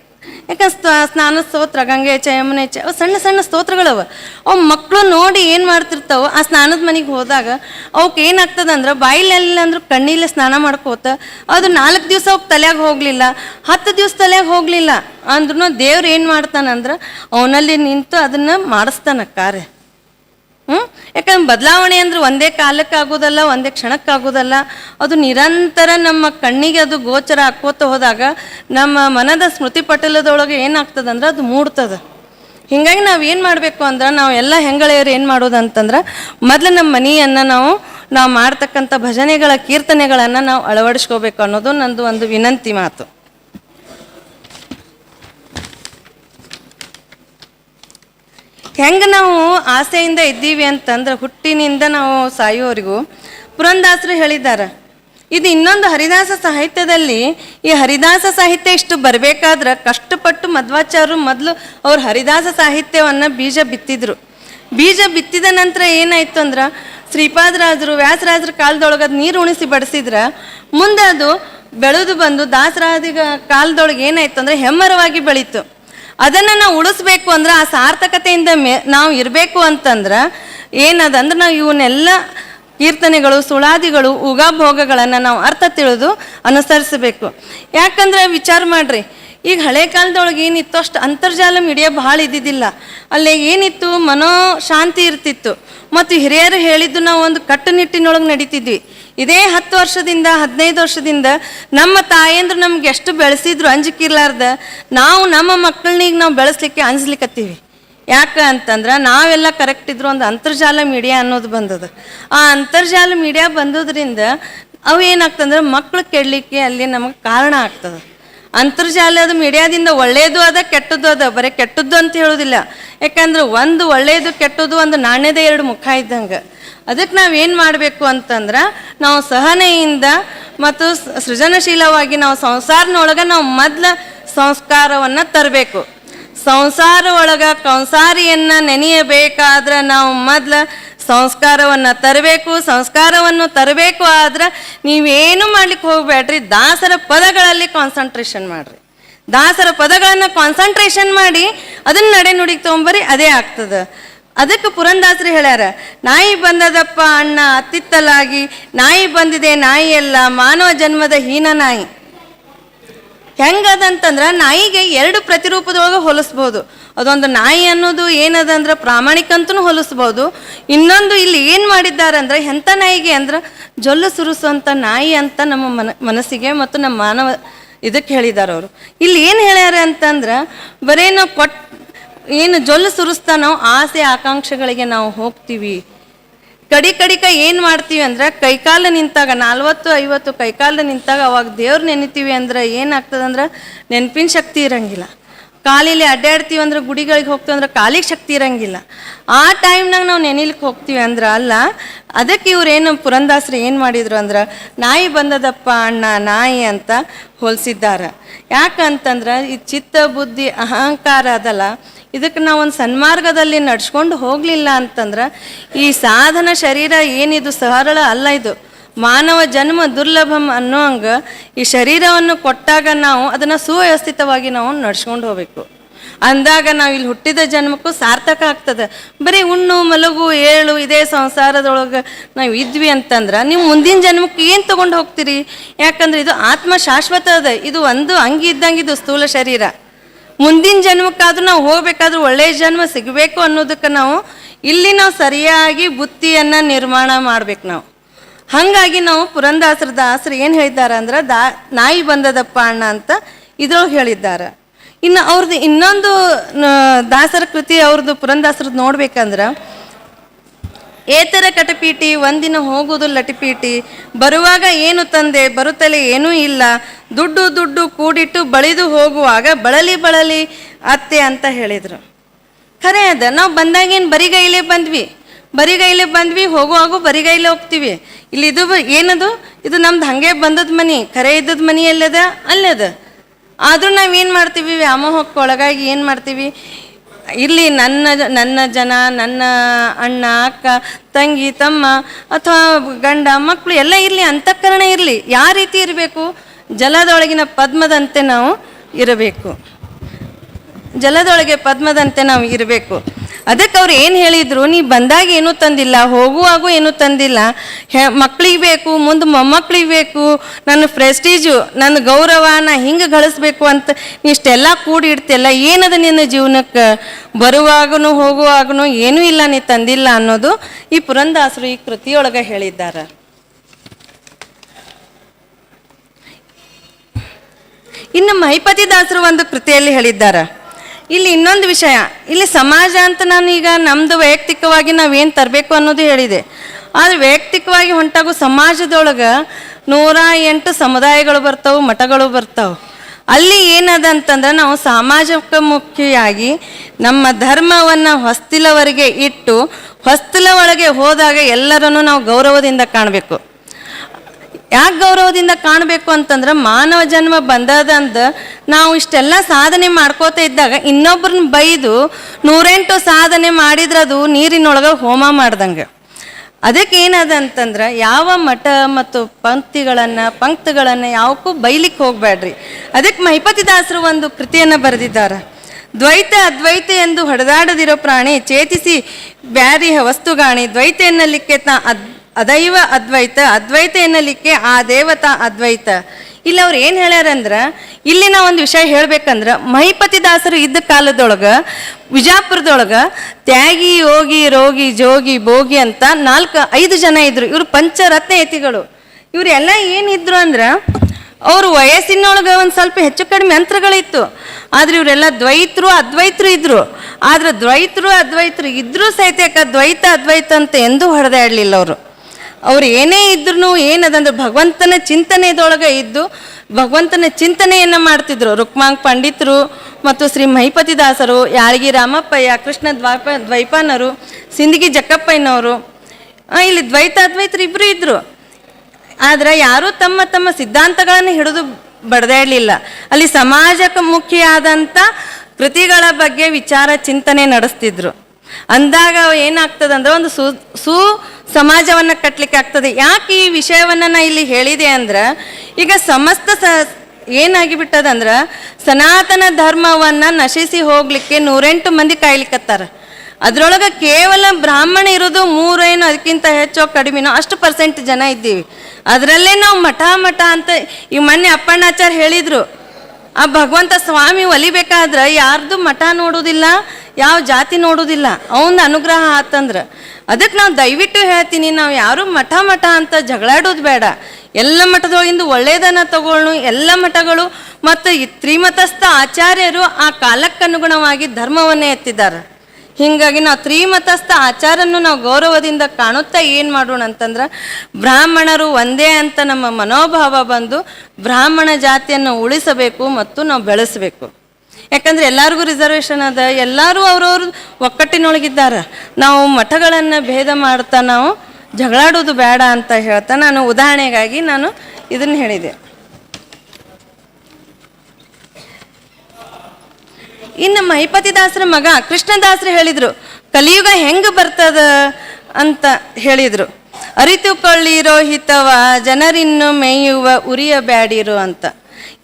ಯಾಕಂದ್ರೆ ಸ್ನಾನ ಸ್ತೋತ್ರ, ಗಂಗೆ ಚಯಮನೆ ಯಮುನೆ ಚ ಸಣ್ಣ ಸಣ್ಣ ಸ್ತೋತ್ರಗಳವ. ಅವು ಮಕ್ಕಳು ನೋಡಿ ಏನು ಮಾಡ್ತಿರ್ತಾವ ಆ ಸ್ನಾನದ ಮನೆಗೆ ಹೋದಾಗ ಅವಕ್ಕೆ ಏನಾಗ್ತದೆ ಅಂದ್ರೆ ಬಾಯಿಲೆಲ್ಲ ಅಂದ್ರೆ ಕಣ್ಣಿಲ್ಲೇ ಸ್ನಾನ ಮಾಡ್ಕೋತ ಅದು ನಾಲ್ಕು ದಿವಸ ಅವ್ಕೆ ತಲೆಯಾಗ ಹೋಗಲಿಲ್ಲ. ಹತ್ತು ದಿವಸ ತಲೆಯಾಗ ಹೋಗಲಿಲ್ಲ ಅಂದ್ರೂ ದೇವ್ರು ಏನು ಮಾಡ್ತಾನಂದ್ರೆ ಅವನಲ್ಲಿ ನಿಂತು ಅದನ್ನು ಮಾಡಿಸ್ತಾನ ಕಾರ್ಯ. ಹ್ಞೂ ಯಾಕಂದ್ರೆ ಬದಲಾವಣೆ ಅಂದ್ರೆ ಒಂದೇ ಕಾಲಕ್ಕೆ ಆಗೋದಲ್ಲ ಒಂದೇ ಕ್ಷಣಕ್ಕೆ ಆಗೋದಲ್ಲ ಅದು ನಿರಂತರ ನಮ್ಮ ಕಣ್ಣಿಗೆ ಅದು ಗೋಚರ ಹಾಕೋತ ಹೋದಾಗ ನಮ್ಮ ಮನದ ಸ್ಮೃತಿ ಪಟಲದೊಳಗೆ ಏನಾಗ್ತದೆ ಅಂದ್ರೆ ಅದು ಮೂಡ್ತದೆ. ಹಿಂಗಾಗಿ ನಾವು ಏನು ಮಾಡಬೇಕು ಅಂದ್ರೆ ನಾವು ಎಲ್ಲ ಹೆಂಗಳೆಯರು ಏನು ಮಾಡೋದು ಅಂತಂದ್ರೆ ಮೊದಲು ನಮ್ಮ ಮನೆಯನ್ನು ನಾವು ನಾವು ಮಾಡ್ತಕ್ಕಂಥ ಭಜನೆಗಳ, ಕೀರ್ತನೆಗಳನ್ನು ನಾವು ಅಳವಡಿಸ್ಕೋಬೇಕು ಅನ್ನೋದು ನಂದು ಒಂದು ವಿನಂತಿ ಮಾತು. ಹೆಂಗೆ ನಾವು ಆಸೆಯಿಂದ ಇದ್ದೀವಿ ಅಂತಂದ್ರೆ ಹುಟ್ಟಿನಿಂದ ನಾವು ಸಾಯೋವರೆಗೂ ಪುರಂದಾಸರು ಹೇಳಿದ್ದಾರೆ, ಇದು ಇನ್ನೊಂದು ಹರಿದಾಸ ಸಾಹಿತ್ಯದಲ್ಲಿ, ಈ ಹರಿದಾಸ ಸಾಹಿತ್ಯ ಇಷ್ಟು ಬರಬೇಕಾದ್ರೆ ಕಷ್ಟಪಟ್ಟು ಮಧ್ವಾಚಾರ್ಯರು ಮೊದಲು ಅವ್ರು ಹರಿದಾಸ ಸಾಹಿತ್ಯವನ್ನು ಬೀಜ ಬಿತ್ತಿದ್ರು. ಬೀಜ ಬಿತ್ತಿದ ನಂತರ ಏನಾಯ್ತು ಅಂದ್ರೆ ಶ್ರೀಪಾದರಾಜರು, ವ್ಯಾಸರಾಜರ ಕಾಲದೊಳಗೆ ಅದು ನೀರು ಉಣಿಸಿ ಬಡಿಸಿದ್ರೆ, ಮುಂದೆ ಅದು ಬೆಳೆದು ಬಂದು ದಾಸರಾದಿಗ ಕಾಲದೊಳಗೆ ಏನಾಯ್ತು ಅಂದ್ರೆ ಹೆಮ್ಮರವಾಗಿ ಬೆಳೀತು. ಅದನ್ನು ನಾವು ಉಳಿಸ್ಬೇಕು ಅಂದ್ರೆ ಆ ಸಾರ್ಥಕತೆಯಿಂದ ಮೇ, ನಾವು ಇರಬೇಕು ಅಂತಂದ್ರೆ ಏನದಂದ್ರೆ ನಾವು ಇವನ್ನೆಲ್ಲ ಕೀರ್ತನೆಗಳು, ಸುಳಾದಿಗಳು, ಉಗಾಭೋಗಗಳನ್ನು ನಾವು ಅರ್ಥ ತಿಳಿದು ಅನುಸರಿಸಬೇಕು. ಯಾಕಂದ್ರೆ ವಿಚಾರ ಮಾಡ್ರಿ, ಈಗ ಹಳೆ ಕಾಲದೊಳಗೆ ಏನಿತ್ತು ಅಷ್ಟು ಅಂತರ್ಜಾಲ ಮೀಡಿಯಾ ಭಾಳ ಇದ್ದಿದ್ದಿಲ್ಲ. ಅಲ್ಲಿ ಏನಿತ್ತು? ಮನೋ ಶಾಂತಿ ಇರ್ತಿತ್ತು. ಮತ್ತು ಹಿರಿಯರು ಹೇಳಿದ್ದು ನಾವು ಒಂದು ಕಟ್ಟುನಿಟ್ಟಿನೊಳಗೆ ನಡೀತಿದ್ವಿ. ಇದೇ ಹತ್ತು ವರ್ಷದಿಂದ, ಹದಿನೈದು ವರ್ಷದಿಂದ ನಮ್ಮ ತಾಯಂದ್ರು ನಮ್ಗೆ ಎಷ್ಟು ಬೆಳೆಸಿದ್ರು ಅಂಜಿಕಿರ್ಲಾರ್ದ, ನಾವು ನಮ್ಮ ಮಕ್ಕಳನಿಗೆ ನಾವು ಬೆಳೆಸ್ಲಿಕ್ಕೆ ಅನ್ಸ್ಲಿಕ್ಕತ್ತೀವಿ ಯಾಕೆ ಅಂತಂದ್ರೆ ನಾವೆಲ್ಲ ಕರೆಕ್ಟ್ ಇದ್ರು ಒಂದು ಅಂತರ್ಜಾಲ ಮೀಡಿಯಾ ಅನ್ನೋದು ಬಂದದ. ಆ ಅಂತರ್ಜಾಲ ಮೀಡಿಯಾ ಬಂದೋದ್ರಿಂದ ಅವು ಏನಾಗ್ತಂದ್ರೆ ಮಕ್ಕಳು ಕೆಡ್ಲಿಕ್ಕೆ ಅಲ್ಲಿ ನಮಗೆ ಕಾರಣ ಆಗ್ತದೆ. ಅಂತರ್ಜಾಲದ ಮೀಡಿಯಾದಿಂದ ಒಳ್ಳೆಯದು ಅದ, ಕೆಟ್ಟದ್ದು ಅದ, ಬರೀ ಕೆಟ್ಟದ್ದು ಅಂತ ಹೇಳೋದಿಲ್ಲ. ಯಾಕಂದ್ರೆ ಒಂದು ಒಳ್ಳೆಯದು ಕೆಟ್ಟದ್ದು ಒಂದು ನಾಣ್ಯದ ಎರಡು ಮುಖ ಇದ್ದಂಗೆ. ಅದಕ್ಕೆ ನಾವು ಏನು ಮಾಡಬೇಕು ಅಂತಂದ್ರೆ ನಾವು ಸಹನೆಯಿಂದ ಮತ್ತು ಸೃಜನಶೀಲವಾಗಿ ನಾವು ಸಂಸಾರನೊಳಗೆ ನಾವು ಮೊದಲ ಸಂಸ್ಕಾರವನ್ನು ತರಬೇಕು. ಸಂಸಾರ ಒಳಗೆ ಕಂಸಾರಿಯನ್ನು ನೆನೆಯಬೇಕಾದ್ರೆ ನಾವು ಮೊದಲ ಸಂಸ್ಕಾರವನ್ನು ತರಬೇಕು. ಸಂಸ್ಕಾರವನ್ನು ತರಬೇಕು ಆದ್ರೆ ನೀವೇನು ಮಾಡ್ಲಿಕ್ಕೆ ಹೋಗಬೇಡ್ರಿ ದಾಸರ ಪದಗಳಲ್ಲಿ ಕಾನ್ಸಂಟ್ರೇಷನ್ ಮಾಡಿರಿ. ದಾಸರ ಪದಗಳನ್ನು ಕಾನ್ಸಂಟ್ರೇಷನ್ ಮಾಡಿ ಅದನ್ನ ನಡೆ ನುಡಿಗೆ ತೊಗೊಂಬರಿ, ಅದೇ ಆಗ್ತದೆ. ಅದಕ್ಕೆ ಪುರಂದಾಸರು ಹೇಳ್ಯಾರ, ನಾಯಿ ಬಂದದಪ್ಪ ಅಣ್ಣ, ಅತ್ತಿತ್ತಲಾಗಿ, ನಾಯಿ ಬಂದಿದೆ ನಾಯಿ ಅಲ್ಲ ಮಾನವ ಜನ್ಮದ ಹೀನ ನಾಯಿ. ಹೆಂಗದಂತಂದ್ರೆ ನಾಯಿಗೆ ಎರಡು ಪ್ರತಿರೂಪದೊಳಗೆ ಹೋಲಿಸ್ಬೋದು. ಅದೊಂದು ನಾಯಿ ಅನ್ನೋದು ಏನದಂದ್ರೆ ಪ್ರಾಮಾಣಿಕ ಅಂತೂ ಹೋಲಿಸ್ಬೋದು. ಇನ್ನೊಂದು ಇಲ್ಲಿ ಏನು ಮಾಡಿದ್ದಾರೆ ಅಂದ್ರೆ ಎಂಥ ನಾಯಿಗೆ ಅಂದ್ರೆ ಜೊಲ್ಲು ಸುರಿಸುವಂಥ ನಾಯಿ ಅಂತ ನಮ್ಮ ಮನ, ಮನಸ್ಸಿಗೆ ಮತ್ತು ನಮ್ಮ ಮಾನವ ಇದಕ್ಕೆ ಹೇಳಿದ್ದಾರೆ ಅವರು ಇಲ್ಲಿ ಏನು ಹೇಳ್ಯಾರ ಅಂತಂದ್ರೆ, ಬರೀ ನಾವು ಕೊಟ್ ಏನು ಜೊಲ್ಲು ಸುರಿಸ್ತಾ ನಾವು ಆಸೆ ಆಕಾಂಕ್ಷೆಗಳಿಗೆ ನಾವು ಹೋಗ್ತೀವಿ. ಕಡಿ ಕಡಿಕ ಏನು ಮಾಡ್ತೀವಿ ಅಂದ್ರೆ ಕೈಕಾಲು ನಿಂತಾಗ ನಲ್ವತ್ತು, ಐವತ್ತು ಕೈಕಾಲು ನಿಂತಾಗ ಅವಾಗ ದೇವ್ರು ನೆನಿತೀವಿ ಅಂದ್ರೆ ಏನಾಗ್ತದಂದ್ರೆ ನೆನಪಿನ ಶಕ್ತಿ ಇರಂಗಿಲ್ಲ. ಕಾಲಿಲಿ ಅಡ್ಡಾಡ್ತೀವಿ ಅಂದ್ರೆ ಗುಡಿಗಳಿಗೆ ಹೋಗ್ತೀವಿ ಅಂದ್ರೆ ಕಾಲಿಗೆ ಶಕ್ತಿ ಇರಂಗಿಲ್ಲ. ಆ ಟೈಮ್ನಾಗ ನಾವು ನೆನಿಲಿಕ್ಕೆ ಹೋಗ್ತೀವಿ ಅಂದ್ರೆ ಅಲ್ಲ, ಅದಕ್ಕೆ ಏನು ಪುರಂದಾಸರು ಏನು ಮಾಡಿದ್ರು ಅಂದ್ರೆ, ನಾಯಿ ಬಂದದಪ್ಪ ಅಣ್ಣ, ನಾಯಿ ಅಂತ ಹೋಲಿಸಿದ್ದಾರೆ. ಯಾಕಂತಂದ್ರೆ ಈ ಚಿತ್ತ, ಬುದ್ಧಿ, ಅಹಂಕಾರ ಅದಲ್ಲ ಇದಕ್ಕೆ ನಾವು ಒಂದು ಸನ್ಮಾರ್ಗದಲ್ಲಿ ನಡ್ಸ್ಕೊಂಡು ಹೋಗಲಿಲ್ಲ ಅಂತಂದ್ರೆ ಈ ಸಾಧನ ಶರೀರ ಏನಿದು ಸರಳ ಅಲ್ಲ ಇದು. ಮಾನವ ಜನ್ಮ ದುರ್ಲಭಂ ಅನ್ನೋ ಹಂಗೆ ಈ ಶರೀರವನ್ನು ಕೊಟ್ಟಾಗ ನಾವು ಅದನ್ನು ಸುವ್ಯವಸ್ಥಿತವಾಗಿ ನಾವು ನಡ್ಸ್ಕೊಂಡು ಹೋಗ್ಬೇಕು. ಅಂದಾಗ ನಾವು ಇಲ್ಲಿ ಹುಟ್ಟಿದ ಜನ್ಮಕ್ಕೂ ಸಾರ್ಥಕ ಆಗ್ತದೆ. ಬರೀ ಉಣ್ಣು ಮಲಗು, ಏಳು ಇದೇ ಸಂಸಾರದೊಳಗೆ ನಾವು ಇದ್ವಿ ಅಂತಂದ್ರೆ ನೀವು ಮುಂದಿನ ಜನ್ಮಕ್ಕೆ ಏನು ತೊಗೊಂಡು ಹೋಗ್ತೀರಿ? ಯಾಕಂದ್ರೆ ಇದು ಆತ್ಮ ಶಾಶ್ವತ ಅದ. ಇದು ಒಂದು ಅಂಗಿ ಇದ್ದಂಗೆ ಇದು ಸ್ಥೂಲ ಶರೀರ. ಮುಂದಿನ ಜನ್ಮಕ್ಕಾದ್ರೂ ನಾವು ಹೋಗ್ಬೇಕಾದ್ರೂ ಒಳ್ಳೆಯ ಜನ್ಮ ಸಿಗಬೇಕು ಅನ್ನೋದಕ್ಕೆ ನಾವು ಇಲ್ಲಿ ನಾವು ಸರಿಯಾಗಿ ಬುತ್ತಿಯನ್ನು ನಿರ್ಮಾಣ ಮಾಡ್ಬೇಕು ನಾವು. ಹಾಗಾಗಿ ನಾವು ಪುರಂದಾಸರ ದಾಸರು ಏನು ಹೇಳಿದ್ದಾರೆ ಅಂದ್ರೆ, ದಾ, ನಾಯಿ ಬಂದದಪ್ಪ ಅಣ್ಣ ಅಂತ ಇದ್ರೊಳಗೆ ಹೇಳಿದ್ದಾರೆ. ಇನ್ನು ಅವ್ರದ್ದು ಇನ್ನೊಂದು ದಾಸರ ಕೃತಿ ಅವ್ರದ್ದು ಪುರಂದಾಸರದ್ದು ನೋಡ್ಬೇಕಂದ್ರೆ, ಏತರ ಕಟಪೀಟಿ, ಒಂದಿನ ಹೋಗುವುದು ಲಟಿಪೀಟಿ, ಬರುವಾಗ ಏನು ತಂದೆ, ಬರುತ್ತಲೇ ಏನೂ ಇಲ್ಲ, ದುಡ್ಡು ದುಡ್ಡು ಕೂಡಿಟ್ಟು ಬಳಿದು ಹೋಗುವಾಗ ಬಳಲಿ ಬಳಲಿ ಅತ್ತೆ ಅಂತ ಹೇಳಿದರು. ಖರೆ ಅದ, ನಾವು ಬಂದಾಗೇನು ಬರಿಗೈಲೇ ಬಂದ್ವಿ. ಬರಿಗೈಲೇ ಬಂದ್ವಿ ಹೋಗುವಾಗೂ ಬರಿಗೈಲೇ ಹೋಗ್ತೀವಿ. ಇಲ್ಲಿ ಇದು ಏನದು? ಇದು ನಮ್ದು ಹಾಗೆ ಬಂದದ ಮನಿ, ಕರೆ ಇದ್ದದ ಮನಿ ಅಲ್ಲದ ಅಲ್ಲದ. ಆದರೂ ನಾವು ಏನು ಮಾಡ್ತೀವಿ? ವ್ಯಾಮೋಹಕ್ಕೆ ಒಳಗಾಗಿ ಏನು ಮಾಡ್ತೀವಿ? ಇಲ್ಲಿ ನನ್ನ ನನ್ನ ಜನ, ನನ್ನ ಅಣ್ಣ, ಅಕ್ಕ, ತಂಗಿ, ತಮ್ಮ, ಅಥವಾ ಗಂಡ ಮಕ್ಕಳು ಎಲ್ಲ ಇರಲಿ, ಅಂತಃಕರಣ ಇರಲಿ, ಯಾವ ರೀತಿ ಇರಬೇಕು? ಜಲದೊಳಗಿನ ಪದ್ಮದಂತೆ ನಾವು ಇರಬೇಕು. ಜಲದೊಳಗೆ ಪದ್ಮದಂತೆ ನಾವು ಇರಬೇಕು. ಅದಕ್ಕೆ ಅವ್ರು ಏನು ಹೇಳಿದ್ರು, ನೀ ಬಂದಾಗ ಏನೂ ತಂದಿಲ್ಲ, ಹೋಗುವಾಗೂ ಏನೂ ತಂದಿಲ್ಲ. ಹೆ, ಮಕ್ಳಿಗೆ ಬೇಕು, ಮುಂದೆ ಮೊಮ್ಮಕ್ಳಿಗೆ ಬೇಕು. ನನ್ನ ಪ್ರೆಸ್ಟೀಜು ನನ್ನ ಗೌರವ, ನಾ ಹಿಂಗೆ ಗಳಿಸ್ಬೇಕು ಅಂತ ಇಷ್ಟೆಲ್ಲ ಕೂಡಿ ಇಡ್ತಿಯಲ್ಲ, ಏನದ ನಿನ್ನ ಜೀವನಕ್ಕೆ? ಬರುವಾಗೂ ಹೋಗುವಾಗೂ ಏನೂ ಇಲ್ಲ, ನೀ ತಂದಿಲ್ಲ ಅನ್ನೋದು ಈ ಪುರಂದಾಸರು ಈ ಕೃತಿಯೊಳಗೆ ಹೇಳಿದ್ದಾರೆ. ಇನ್ನು ಮಹಿಪತಿ ದಾಸರು ಒಂದು ಕೃತಿಯಲ್ಲಿ ಹೇಳಿದ್ದಾರೆ. ಇಲ್ಲಿ ಇನ್ನೊಂದು ವಿಷಯ. ಇಲ್ಲಿ ಸಮಾಜ ಅಂತ ನಾನು ಈಗ ನಮ್ಮದು ವೈಯಕ್ತಿಕವಾಗಿ ನಾವೇನು ತರಬೇಕು ಅನ್ನೋದು ಹೇಳಿದೆ. ಆದರೆ ವೈಯಕ್ತಿಕವಾಗಿ ಹೊಂಟಾಗೋ ಸಮಾಜದೊಳಗೆ ನೂರ ಎಂಟು ಸಮುದಾಯಗಳು ಬರ್ತಾವೆ, ಮಠಗಳು ಬರ್ತಾವೆ. ಅಲ್ಲಿ ಏನದ ಅಂತಂದ್ರೆ ನಾವು ಸಾಮಾಜಿಕ ಮುಖಿಯಾಗಿ ನಮ್ಮ ಧರ್ಮವನ್ನು ಹೊಸ್ತಿಲವರೆಗೆ ಇಟ್ಟು ಹೊಸ್ತಿಲ ಒಳಗೆ ಹೋದಾಗ ಎಲ್ಲರನ್ನು ನಾವು ಗೌರವದಿಂದ ಕಾಣಬೇಕು. ಯಾಕೆ ಗೌರವದಿಂದ ಕಾಣಬೇಕು ಅಂತಂದ್ರೆ ಮಾನವ ಜನ್ಮ ಬಂದದಂದ ನಾವು ಇಷ್ಟೆಲ್ಲ ಸಾಧನೆ ಮಾಡ್ಕೋತಾ ಇದ್ದಾಗ ಇನ್ನೊಬ್ರನ್ನ ಬೈದು ನೂರೆಂಟು ಸಾಧನೆ ಮಾಡಿದ್ರೆ ಅದು ನೀರಿನೊಳಗೆ ಹೋಮ ಮಾಡ್ದಂಗೆ. ಅದಕ್ಕೆ ಏನದ ಅಂತಂದ್ರೆ ಯಾವ ಮಠ ಮತ್ತು ಪಂಕ್ತಿಗಳನ್ನು ಪಂಕ್ತಿಗಳನ್ನು ಯಾವಕ್ಕೂ ಬೈಲಿಕ್ಕೆ ಹೋಗಬೇಡ್ರಿ ಅದಕ್ಕೆ ಮಹಿಪತಿ ದಾಸರು ಒಂದು ಕೃತಿಯನ್ನು ಬರೆದಿದ್ದಾರೆ. ದ್ವೈತ ಅದ್ವೈತ ಎಂದು ಹೊಡೆದಾಡದಿರೋ ಪ್ರಾಣಿ ಚೇತಿಸಿ ಬ್ಯಾರಿ ವಸ್ತುಗಾಣಿ, ದ್ವೈತ ಎನ್ನಲಿಕ್ಕೆ ತ ಅದ್ ಅದೈವ ಅದ್ವೈತ ಅದ್ವೈತ ಎನ್ನಲಿಕ್ಕೆ ಆ ದೇವತಾ ಅದ್ವೈತ. ಇಲ್ಲಿ ಅವ್ರು ಏನು ಹೇಳ್ಯಾರಂದ್ರೆ ಇಲ್ಲಿ ನಾವು ಒಂದು ವಿಷಯ ಹೇಳ್ಬೇಕಂದ್ರೆ, ಮಹಿಪತಿ ದಾಸರು ಇದ್ದ ಕಾಲದೊಳಗೆ, ವಿಜಾಪುರದೊಳಗೆ, ತ್ಯಾಗಿ, ಯೋಗಿ, ರೋಗಿ, ಜೋಗಿ, ಭೋಗಿ ಅಂತ ನಾಲ್ಕು, ಐದು ಜನ ಇದ್ರು. ಇವರು ಪಂಚರತ್ನ ಯತಿಗಳು ಇವರೆಲ್ಲ ಏನಿದ್ರು ಅಂದ್ರೆ, ಅವರು ವಯಸ್ಸಿನೊಳಗೆ ಒಂದು ಸ್ವಲ್ಪ ಹೆಚ್ಚು ಕಡಿಮೆ ಯಂತ್ರಗಳಿತ್ತು ಆದ್ರೆ ಇವರೆಲ್ಲ ದ್ವೈತರು, ಅದ್ವೈತರು ಇದ್ರು. ಆದ್ರೆ ದ್ವೈತರು, ಅದ್ವೈತರು ಇದ್ರೂ ಸಹಿತ ದ್ವೈತ, ಅದ್ವೈತ ಅಂತ ಎಂದೂ ಹೊಡೆದಾಡಲಿಲ್ಲ ಅವರು. ಅವ್ರು ಏನೇ ಇದ್ರು ಏನದಂದ್ರೆ ಭಗವಂತನ ಚಿಂತನೆದೊಳಗೆ ಇದ್ದು ಭಗವಂತನ ಚಿಂತನೆಯನ್ನು ಮಾಡ್ತಿದ್ರು. ರುಕ್ಮಾಂಗ್ ಪಂಡಿತರು ಮತ್ತು ಶ್ರೀ ಮಹಿಪತಿ ದಾಸರು ಯಾಳಗಿ ರಾಮಪ್ಪಯ್ಯ, ಕೃಷ್ಣ ದ್ವಾಪ, ದ್ವೈಪಾನರು, ಸಿಂದಗಿ ಜಕ್ಕಪ್ಪಯ್ಯನವರು ಇಲ್ಲಿ ದ್ವೈತ ಅದ್ವೈತರು ಇಬ್ಬರು ಇದ್ರು. ಆದರೆ ಯಾರೂ ತಮ್ಮ ತಮ್ಮ ಸಿದ್ಧಾಂತಗಳನ್ನು ಹಿಡಿದು ಬಡದಾಡಲಿಲ್ಲ ಅಲ್ಲಿ ಸಮಾಜಕ್ಕೆ ಮುಖಿಯಾದಂಥ ಕೃತಿಗಳ ಬಗ್ಗೆ ವಿಚಾರ ಚಿಂತನೆ ನಡೆಸ್ತಿದ್ರು. ಅಂದಾಗ ಏನಾಗ್ತದೆ ಅಂದ್ರೆ ಒಂದು ಸು ಸು ಸಮಾಜವನ್ನು ಕಟ್ಟಲಿಕ್ಕೆ ಆಗ್ತದೆ. ಯಾಕೆ ಈ ವಿಷಯವನ್ನು ನಾ ಇಲ್ಲಿ ಹೇಳಿದೆ ಅಂದ್ರೆ, ಈಗ ಸಮಸ್ತ ಸ ಏನಾಗಿ ಬಿಟ್ಟದಂದ್ರೆ ಸನಾತನ ಧರ್ಮವನ್ನು ನಶಿಸಿ ಹೋಗ್ಲಿಕ್ಕೆ ನೂರೆಂಟು ಮಂದಿ ಕಾಯ್ಲಿಕ್ಕತ್ತಾರ ಅದ್ರೊಳಗೆ ಕೇವಲ ಬ್ರಾಹ್ಮಣ ಇರೋದು ಮೂರೇನು ಅದಕ್ಕಿಂತ ಹೆಚ್ಚೋ ಕಡಿಮೆನೋ ಅಷ್ಟು ಪರ್ಸೆಂಟ್ ಜನ ಇದ್ದೀವಿ. ಅದರಲ್ಲೇ ನಾವು ಮಠ ಮಠ ಅಂತ ಈ ಮೊನ್ನೆ ಅಪ್ಪಣ್ಣಾಚಾರ್ ಹೇಳಿದ್ರು, ಆ ಭಗವಂತ ಸ್ವಾಮಿ ಒಲಿಬೇಕಾದ್ರೆ ಯಾರ್ದು ಮಠ ನೋಡೋದಿಲ್ಲ ಯಾವ ಜಾತಿ ನೋಡೋದಿಲ್ಲ. ಅವನ ಅನುಗ್ರಹ ಆತಂದ್ರೆ. ಅದಕ್ಕೆ ನಾವು ದಯವಿಟ್ಟು ಹೇಳ್ತೀನಿ, ನಾವು ಯಾರು ಮಠ ಮಠ ಅಂತ ಜಗಳಾಡೋದು ಬೇಡ. ಎಲ್ಲ ಮಠದೊಳಗಿಂದ ಒಳ್ಳೆಯದನ್ನ ತಗೊಳ್ಳು ಎಲ್ಲ ಮಠಗಳು ಮತ್ತು ತ್ರಿಮತಸ್ಥ ಆಚಾರ್ಯರು ಆ ಕಾಲಕ್ಕನುಗುಣವಾಗಿ ಧರ್ಮವನ್ನೇ ಎತ್ತಿದ್ದಾರೆ ಹೀಗಾಗಿ ನಾವು ತ್ರಿಮತಸ್ಥ ಆಚಾರನ್ನು ನಾವು ಗೌರವದಿಂದ ಕಾಣುತ್ತಾ ಏನು ಮಾಡೋಣ ಅಂತಂದ್ರೆ, ಬ್ರಾಹ್ಮಣರು ಒಂದೇ ಅಂತ ನಮ್ಮ ಮನೋಭಾವ ಬಂದು ಬ್ರಾಹ್ಮಣ ಜಾತಿಯನ್ನು ಉಳಿಸಬೇಕು ಮತ್ತು ನಾವು ಬೆಳೆಸಬೇಕು. ಯಾಕಂದ್ರೆ ಎಲ್ಲರಿಗೂ ರಿಸರ್ವೇಷನ್ ಅದ, ಎಲ್ಲರೂ ಅವ್ರವ್ರ ಒಕ್ಕಟ್ಟಿನೊಳಗಿದ್ದಾರೆ. ನಾವು ಮಠಗಳನ್ನು ಭೇದ ಮಾಡ್ತಾ ನಾವು ಜಗಳಾಡೋದು ಬೇಡ ಅಂತ ಹೇಳ್ತಾ ನಾನು ಉದಾಹರಣೆಗಾಗಿ ನಾನು ಇದನ್ನ ಹೇಳಿದೆ. ಇನ್ನು ಮಹಿಪತಿ ದಾಸರ ಮಗ ಕೃಷ್ಣದಾಸರು ಹೇಳಿದ್ರು, ಕಲಿಯುಗ ಹೆಂಗೆ ಬರ್ತದ? ಅಂತ ಹೇಳಿದ್ರು. ಅರಿತುಕೊಳ್ಳಿರೋ ಹಿತವ, ಜನರಿನ್ನು ಮೇಯುವ ಉರಿಯ ಬ್ಯಾಡಿರು ಅಂತ.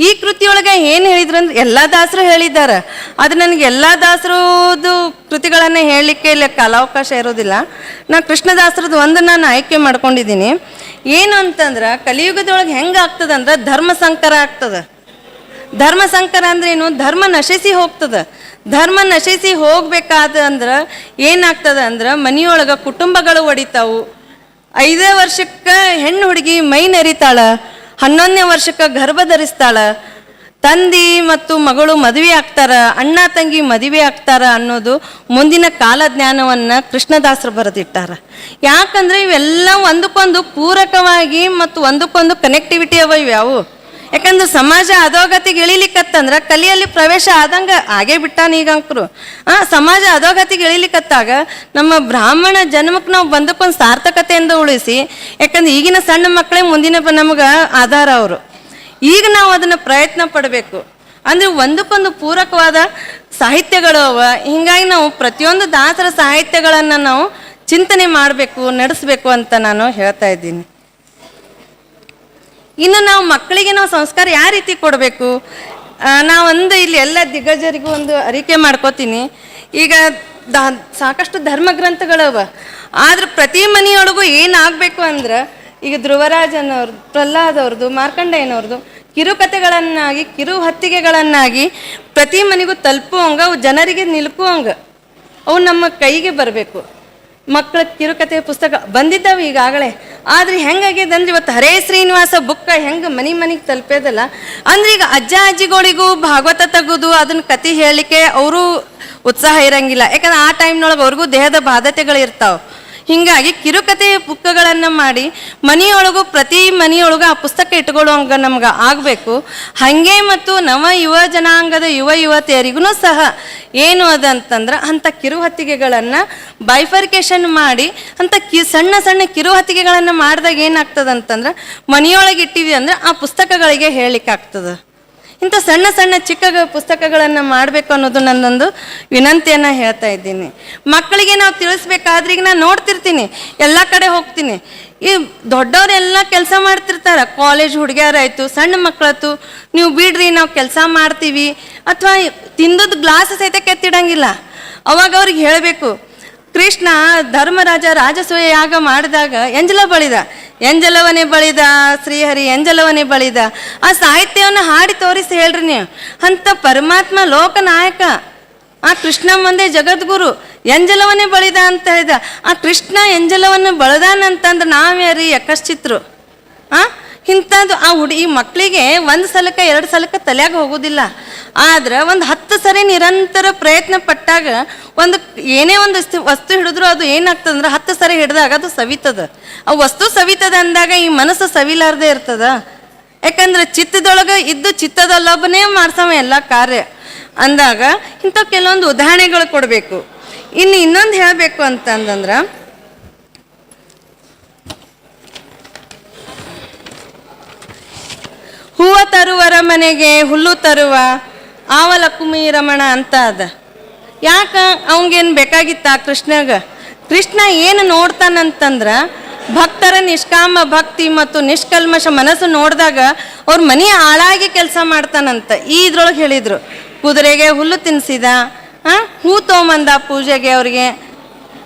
ಈ ಕೃತಿಯೊಳಗೆ ಏನು ಹೇಳಿದ್ರು ಅಂದ್ರೆ ಎಲ್ಲ ದಾಸರು ಹೇಳಿದ್ದಾರೆ. ಅದು ನನಗೆ ಎಲ್ಲ ದಾಸರದು ಕೃತಿಗಳನ್ನು ಹೇಳಲಿಕ್ಕೆ ಇಲ್ಲಿ ಕಾಲಾವಕಾಶ ಇರೋದಿಲ್ಲ. ನಾ ಕೃಷ್ಣದಾಸರದ್ದು ಒಂದು ನಾನು ಆಯ್ಕೆ ಮಾಡ್ಕೊಂಡಿದ್ದೀನಿ. ಏನು ಅಂತಂದ್ರೆ ಕಲಿಯುಗದೊಳಗೆ ಹೆಂಗೆ ಆಗ್ತದಂದ್ರೆ ಧರ್ಮ ಸಂಕರ ಆಗ್ತದೆ. ಧರ್ಮ ಸಂಕರ ಅಂದ್ರೆ ಏನು? ಧರ್ಮ ನಶಿಸಿ ಹೋಗ್ತದೆ. ಧರ್ಮ ನಶಿಸಿ ಹೋಗ್ಬೇಕಾದ ಅಂದ್ರೆ ಏನಾಗ್ತದ ಅಂದ್ರೆ ಮನೆಯೊಳಗ ಕುಟುಂಬಗಳು ಒಡಿತಾವು. ಐದೇ ವರ್ಷಕ್ಕೆ ಹೆಣ್ಣು ಹುಡುಗಿ ಮೈ ನೆರಿತಾಳ. ಹನ್ನೊಂದನೇ ವರ್ಷಕ್ಕೆ ಗರ್ಭ ಧರಿಸ್ತಾಳ. ತಂದಿ ಮತ್ತು ಮಗಳು ಮದುವೆ ಆಗ್ತಾರ, ಅಣ್ಣ ತಂಗಿ ಮದುವೆ ಆಗ್ತಾರ ಅನ್ನೋದು ಮುಂದಿನ ಕಾಲ ಜ್ಞಾನವನ್ನ ಕೃಷ್ಣದಾಸರು ಬರೆದಿಟ್ಟಾರ. ಯಾಕಂದ್ರೆ ಇವೆಲ್ಲ ಒಂದಕ್ಕೊಂದು ಪೂರಕವಾಗಿ ಮತ್ತು ಒಂದಕ್ಕೊಂದು ಕನೆಕ್ಟಿವಿಟಿ ಅವ ಇವ್ಯಾವು. ಯಾಕಂದ್ರೆ ಸಮಾಜ ಅಧೋಗತಿಗೆ ಇಳಿಲಿಕ್ಕತ್ತಂದ್ರ ಕಲಿಯಲ್ಲಿ ಪ್ರವೇಶ ಆದಂಗ ಆಗೇ ಬಿಟ್ಟಾನ ಈಗ ಆ, ಸಮಾಜ ಅಧೋಗತಿಗೆ ಇಳಿಲಿಕ್ಕತ್ತಾಗ ನಮ್ಮ ಬ್ರಾಹ್ಮಣ ಜನ್ಮಕ್ಕೆ ನಾವು ಬಂದಕ್ಕೊಂದು ಸಾರ್ಥಕತೆಯಿಂದ ಉಳಿಸಿ, ಯಾಕಂದ್ರೆ ಈಗಿನ ಸಣ್ಣ ಮಕ್ಕಳೇ ಮುಂದಿನ ನಮ್ಗೆ ಆಧಾರ ಅವರು. ಈಗ ನಾವು ಅದನ್ನ ಪ್ರಯತ್ನ ಪಡಬೇಕು. ಅಂದ್ರೆ ಒಂದಕ್ಕೊಂದು ಪೂರಕವಾದ ಸಾಹಿತ್ಯಗಳು ಅವ, ಹಿಂಗಾಗಿ ನಾವು ಪ್ರತಿಯೊಂದು ದಾಸರ ಸಾಹಿತ್ಯಗಳನ್ನು ನಾವು ಚಿಂತನೆ ಮಾಡಬೇಕು, ನಡೆಸಬೇಕು ಅಂತ ನಾನು ಹೇಳ್ತಾ ಇದ್ದೀನಿ. ಇನ್ನು ನಾವು ಮಕ್ಕಳಿಗೆ ನಾವು ಸಂಸ್ಕಾರ ಯಾವ ರೀತಿ ಕೊಡಬೇಕು? ನಾವೊಂದು ಇಲ್ಲಿ ಎಲ್ಲ ದಿಗ್ಗಜರಿಗೂ ಒಂದು ಅರಿಕೆ ಮಾಡ್ಕೋತೀನಿ. ಈಗ ದ, ಸಾಕಷ್ಟು ಧರ್ಮ ಗ್ರಂಥಗಳವ. ಆದ್ರೆ ಪ್ರತಿ ಮನೆಯೊಳಗೂ ಏನಾಗಬೇಕು ಅಂದ್ರೆ, ಈಗ ಧ್ರುವರಾಜನವ್ರದ್ದು ಪ್ರಹ್ಲಾದ್ ಅವ್ರದ್ದು ಮಾರ್ಕಂಡಯ್ಯನವ್ರದ್ದು ಕಿರುಕತೆಗಳನ್ನಾಗಿ ಕಿರು ಹತ್ತಿಗೆಗಳನ್ನಾಗಿ ಪ್ರತಿ ಮನೆಗೂ ತಲುಪುವಂಗ, ಅವು ಜನರಿಗೆ ನಿಲುಕುವಂಗ ಅವು ನಮ್ಮ ಕೈಗೆ ಬರಬೇಕು. ಮಕ್ಕಳ ಕಿರುಕತೆ ಪುಸ್ತಕ ಬಂದಿದ್ದಾವೆ ಈಗಾಗಲೇ. ಆದ್ರೆ ಹೆಂಗಾಗಿದೆ ಅಂದ್ರೆ ಇವತ್ತು ಹರೇ ಶ್ರೀನಿವಾಸ ಬುಕ್ಕ ಹೆಂಗೆ ಮನೆ ಮನೆಗೆ ತಲುಪೇದಲ್ಲ ಅಂದ್ರೆ ಈಗ ಅಜ್ಜ ಅಜ್ಜಿಗಳಿಗೂ ಭಾಗವತ ತೆಗೆದು ಅದನ್ನ ಕತೆ ಹೇಳಲಿಕ್ಕೆ ಅವರು ಉತ್ಸಾಹ ಇರಂಗಿಲ್ಲ. ಯಾಕಂದ್ರೆ ಆ ಟೈಮ್ನೊಳಗೆ ಅವ್ರಿಗೂ ದೇಹದ ಬಾಧ್ಯತೆಗಳು ಇರ್ತಾವೆ. ಹಿಂಗಾಗಿ ಕಿರುಕತೆ ಬುಕ್ಗಳನ್ನು ಮಾಡಿ ಮನೆಯೊಳಗು, ಪ್ರತಿ ಮನೆಯೊಳಗೂ ಆ ಪುಸ್ತಕ ಇಟ್ಕೊಳ್ಳುವಂಗ ನಮ್ಗೆ ಆಗಬೇಕು. ಹಾಗೆ ಮತ್ತು ನವ ಯುವ ಜನಾಂಗದ ಯುವ ಯುವತಿಯರಿಗೂ ಸಹ ಏನು ಅದ ಅಂತಂದ್ರೆ ಅಂಥ ಕಿರುಹತ್ತಿಗೆಗಳನ್ನು ಬೈಫರ್ಕೇಶನ್ ಮಾಡಿ ಅಂಥ ಕಿ, ಸಣ್ಣ ಸಣ್ಣ ಕಿರುಹತ್ತಿಗೆಗಳನ್ನು ಮಾಡಿದಾಗ ಏನಾಗ್ತದಂತಂದ್ರೆ ಮನೆಯೊಳಗೆ ಇಟ್ಟಿವಿ ಅಂದ್ರೆ ಆ ಪುಸ್ತಕಗಳಿಗೆ ಹೇಳಲಿಕ್ಕಾಗ್ತದೆ ಇಂಥ ಸಣ್ಣ ಸಣ್ಣ ಚಿಕ್ಕ ಪುಸ್ತಕಗಳನ್ನು ಮಾಡಬೇಕು ಅನ್ನೋದು ನನ್ನೊಂದು ವಿನಂತಿಯನ್ನು ಹೇಳ್ತಾ ಇದ್ದೀನಿ. ಮಕ್ಕಳಿಗೆ ನಾವು ತಿಳಿಸ್ಬೇಕಾದ್ರೆ ಈಗ ನಾನು ನೋಡ್ತಿರ್ತೀನಿ, ಎಲ್ಲ ಕಡೆ ಹೋಗ್ತೀನಿ. ಈ ದೊಡ್ಡವರೆಲ್ಲ ಕೆಲಸ ಮಾಡ್ತಿರ್ತಾರೆ ಕಾಲೇಜ್ ಹುಡುಗಿಯರಾಯ್ತು, ಸಣ್ಣ ಮಕ್ಕಳತ್ತು ನೀವು ಬಿಡ್ರಿ ನಾವು ಕೆಲಸ ಮಾಡ್ತೀವಿ, ಅಥವಾ ತಿಂದದ್ದು ಗ್ಲಾಸ್ ಸಹಿತ ಕೆತ್ತಿಡಂಗಿಲ್ಲ. ಅವಾಗ ಅವ್ರಿಗೆ ಹೇಳಬೇಕು, ಕೃಷ್ಣ ಧರ್ಮರಾಜ ರಾಜಸೂಯ ಯಾಗ ಮಾಡಿದಾಗ, ಎಂಜಲ ಬಳಿದ ಎಂಜಲವನೇ ಬಳಿದ, ಶ್ರೀಹರಿ ಎಂಜಲವನೇ ಬಳಿದ. ಆ ಸಾಹಿತ್ಯವನ್ನು ಹಾಡಿ ತೋರಿಸಿ ಹೇಳ್ರಿ ನೀವು. ಅಂತ ಪರಮಾತ್ಮ ಲೋಕನಾಯಕ, ಆ ಕೃಷ್ಣ ಒಂದೇ ಜಗದ್ಗುರು ಎಂಜಲವನ್ನೇ ಬಳಿದ ಅಂತ ಹೇಳಿದ. ಆ ಕೃಷ್ಣ ಎಂಜಲವನ್ನು ಬಳದಾನಂತಂದ್ರೆ ನಾವ್ಯಾರಿ ಯಕಶ್ಚಿತ್ರು? ಆ? ಇಂಥದ್ದು ಆ ಹುಡುಗಿ ಈ ಮಕ್ಕಳಿಗೆ ಒಂದು ಸಲಕ್ಕೆ, ಎರಡು ಸಲಕ್ಕೆ ತಲೆಯಾಗ ಹೋಗೋದಿಲ್ಲ. ಆದ್ರೆ ಒಂದು ಹತ್ತು ಸರಿ ನಿರಂತರ ಪ್ರಯತ್ನ ಪಟ್ಟಾಗ ಒಂದು ಏನೇ ಒಂದು ವಸ್ತು- ಹಿಡಿದ್ರು ಅದು ಏನಾಗ್ತದೆ ಅಂದ್ರೆ ಹತ್ತು ಸರಿ ಹಿಡಿದಾಗ ಅದು ಸವಿತದ. ಆ ವಸ್ತು ಸವಿತದ ಅಂದಾಗ ಈ ಮನಸ್ಸು ಸವಿಲಾರ್ದೆ ಇರ್ತದ. ಯಾಕಂದ್ರೆ ಚಿತ್ತದೊಳಗೆ ಇದ್ದು ಚಿತ್ತದಲ್ಲೊಬ್ಬನೇ ಮಾಡ್ಸವ ಎಲ್ಲ ಕಾರ್ಯ. ಅಂದಾಗ ಇಂಥ ಕೆಲವೊಂದು ಉದಾಹರಣೆಗಳು ಕೊಡಬೇಕು. ಇನ್ನು ಇನ್ನೊಂದು ಹೇಳಬೇಕು ಅಂತಂದ್ರೆ ಹೂವ ತರುವರ ಮನೆಗೆ ಹುಲ್ಲು ತರುವ ಆವಲ ಕುಮಿ ರಮಣ ಅಂತ ಅದ. ಯಾಕ ಅವಂಗೇನು ಬೇಕಾಗಿತ್ತ ಕೃಷ್ಣಗ? ಕೃಷ್ಣ ಏನು ನೋಡ್ತಾನಂತಂದ್ರ ಭಕ್ತರ ನಿಷ್ಕಾಮ ಭಕ್ತಿ ಮತ್ತು ನಿಷ್ಕಲ್ಮಶ ಮನಸ್ಸು ನೋಡಿದಾಗ ಅವ್ರ ಮನೆ ಆಳಾಗಿ ಕೆಲಸ ಮಾಡ್ತಾನಂತ. ಈ ಇದ್ರೊಳಗೆ ಹೇಳಿದ್ರು, ಕುದುರೆಗೆ ಹುಲ್ಲು ತಿನ್ನಿಸಿದ ಹೂ ತೊಗೊಂಬಂದ ಪೂಜೆಗೆ ಅವ್ರಿಗೆ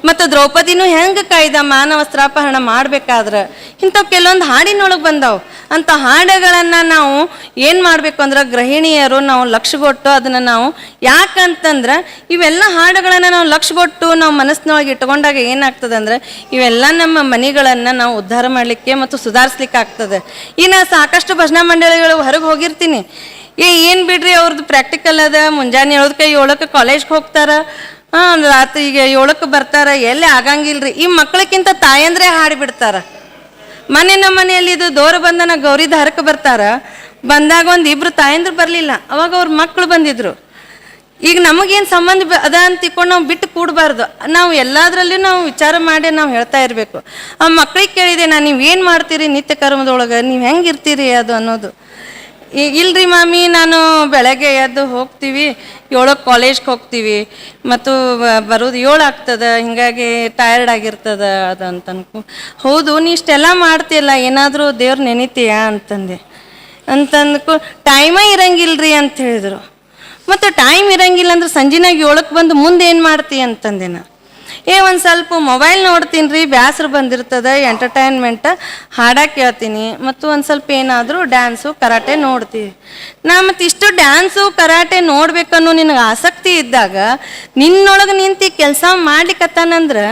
ಮತ್ತು ದ್ರೌಪದಿನೂ ಹೆಂಗೆ ಕಾಯ್ದ ಮಾನವಸ್ತ್ರಾಪಹರಣ ಮಾಡ್ಬೇಕಾದ್ರೆ? ಇಂಥವು ಕೆಲವೊಂದು ಹಾಡಿನೊಳಗೆ ಬಂದವು. ಅಂಥ ಹಾಡುಗಳನ್ನು ನಾವು ಏನು ಮಾಡಬೇಕು ಅಂದ್ರೆ ಗೃಹಿಣಿಯರು ನಾವು ಲಕ್ಷ್ಯಗೊಟ್ಟು ಅದನ್ನು ನಾವು ಯಾಕಂತಂದ್ರೆ ಇವೆಲ್ಲ ಹಾಡುಗಳನ್ನು ನಾವು ಲಕ್ಷ್ಯಗೊಟ್ಟು ನಾವು ಮನಸ್ಸಿನೊಳಗೆ ಇಟ್ಕೊಂಡಾಗ ಏನಾಗ್ತದೆ ಅಂದ್ರೆ ಇವೆಲ್ಲ ನಮ್ಮ ಮನೆಗಳನ್ನು ನಾವು ಉದ್ಧಾರ ಮಾಡಲಿಕ್ಕೆ ಮತ್ತು ಸುಧಾರಿಸ್ಲಿಕ್ಕೆ ಆಗ್ತದೆ. ಈಗ ನಾನು ಸಾಕಷ್ಟು ಭಜನಾ ಮಂಡಳಿಗಳು ಹೊರಗೆ ಹೋಗಿರ್ತೀನಿ. ಏ, ಏನು ಬಿಡ್ರಿ ಅವ್ರದ್ದು ಪ್ರಾಕ್ಟಿಕಲ್ ಅದ, ಮುಂಜಾನೆ ಏಳೋದಕ್ಕೆ ಏಳಕ್ಕೆ ಕಾಲೇಜ್ಗೆ ಹೋಗ್ತಾರ? ಹಾಂ ರಾತ್ರಿ ಈಗ ಏಳಕ್ಕೆ ಬರ್ತಾರ, ಎಲ್ಲಿ ಆಗಂಗಿಲ್ರಿ. ಈ ಮಕ್ಕಳಕ್ಕಿಂತ ತಾಯಂದ್ರೆ ಹಾಡಿಬಿಡ್ತಾರ ಮನೆ ನಮ್ಮ ಮನೆಯಲ್ಲಿ ಇದು ದೋರ ಬಂದನ ಗೌರಿ ದಾರಕ್ಕೆ ಬರ್ತಾರ. ಬಂದಾಗ ಒಂದು ಇಬ್ರು ತಾಯಂದ್ರು ಬರಲಿಲ್ಲ. ಅವಾಗ ಅವ್ರ ಮಕ್ಕಳು ಬಂದಿದ್ರು. ಈಗ ನಮಗೇನು ಸಂಬಂಧ ಅದ ಅಂತ ತಿಳ್ಕೊಂಡು ನಾವು ಬಿಟ್ಟು ಕೂಡಬಾರ್ದು. ನಾವು ಎಲ್ಲದರಲ್ಲೂ ನಾವು ವಿಚಾರ ಮಾಡಿ ನಾವು ಹೇಳ್ತಾ ಇರಬೇಕು. ಆ ಮಕ್ಳಿಗೆ ಕೇಳಿದೆ, ನಾನು ನೀವು ಏನು ಮಾಡ್ತೀರಿ ನಿತ್ಯ ಕರ್ಮದೊಳಗೆ? ನೀವು ಹೆಂಗೆ ಇರ್ತೀರಿ ಅದು ಅನ್ನೋದು. ಈ- ಇಲ್ರಿ ಮಾಮಿ, ನಾನು ಬೆಳಗ್ಗೆ ಎದ್ದು ಹೋಗ್ತೀವಿ ಏಳಕ್ಕೆ ಕಾಲೇಜ್ಗೆ ಹೋಗ್ತೀವಿ, ಮತ್ತು ಬರೋದು ಏಳು ಆಗ್ತದೆ, ಹಿಂಗಾಗಿ ಟಯರ್ಡ್ ಆಗಿರ್ತದ ಅದು ಅಂತ ಅನ್ಕೊ ಹೌದು, ನೀ ಇಷ್ಟೆಲ್ಲ ಮಾಡ್ತಿಲ್ಲ ಏನಾದರೂ ದೇವ್ರು ನೆನಿತೀಯಾ ಅಂತಂದೆ. ಅಂತಂದ್ಕು ಟೈಮೇ ಇರಂಗಿಲ್ರಿ ಅಂತ ಹೇಳಿದರು. ಮತ್ತು ಟೈಮ್ ಇರಂಗಿಲ್ಲ ಅಂದ್ರೆ ಸಂಜೆನಾಗ ಏಳಕ್ಕೆ ಬಂದು ಮುಂದೆ ಏನು ಮಾಡ್ತೀಯ ಅಂತಂದೆ ನಾ. ಏ, ಒಂದು ಸ್ವಲ್ಪ ಮೊಬೈಲ್ ನೋಡ್ತೀನಿ ರೀ, ಬ್ಯಾಸ್ರ ಬಂದಿರ್ತದೆ ಎಂಟರ್ಟೈನ್ಮೆಂಟ್ ಹಾಡಕ್ಕೆ ಕೇಳ್ತೀನಿ. ಮತ್ತು ಒಂದು ಸ್ವಲ್ಪ ಏನಾದರೂ ಡ್ಯಾನ್ಸು ಕರಾಟೆ ನೋಡ್ತೀವಿ ನಾ ಮತ್ತು ಇಷ್ಟು ಡ್ಯಾನ್ಸು ಕರಾಟೆ ನೋಡ್ಬೇಕನ್ನೋ ನಿನಗೆ ಆಸಕ್ತಿ ಇದ್ದಾಗ ನಿನ್ನೊಳಗೆ ನಿಂತು ಕೆಲಸ ಮಾಡ್ಲಿಕ್ಕತ್ತಾನಂದ್ರೆ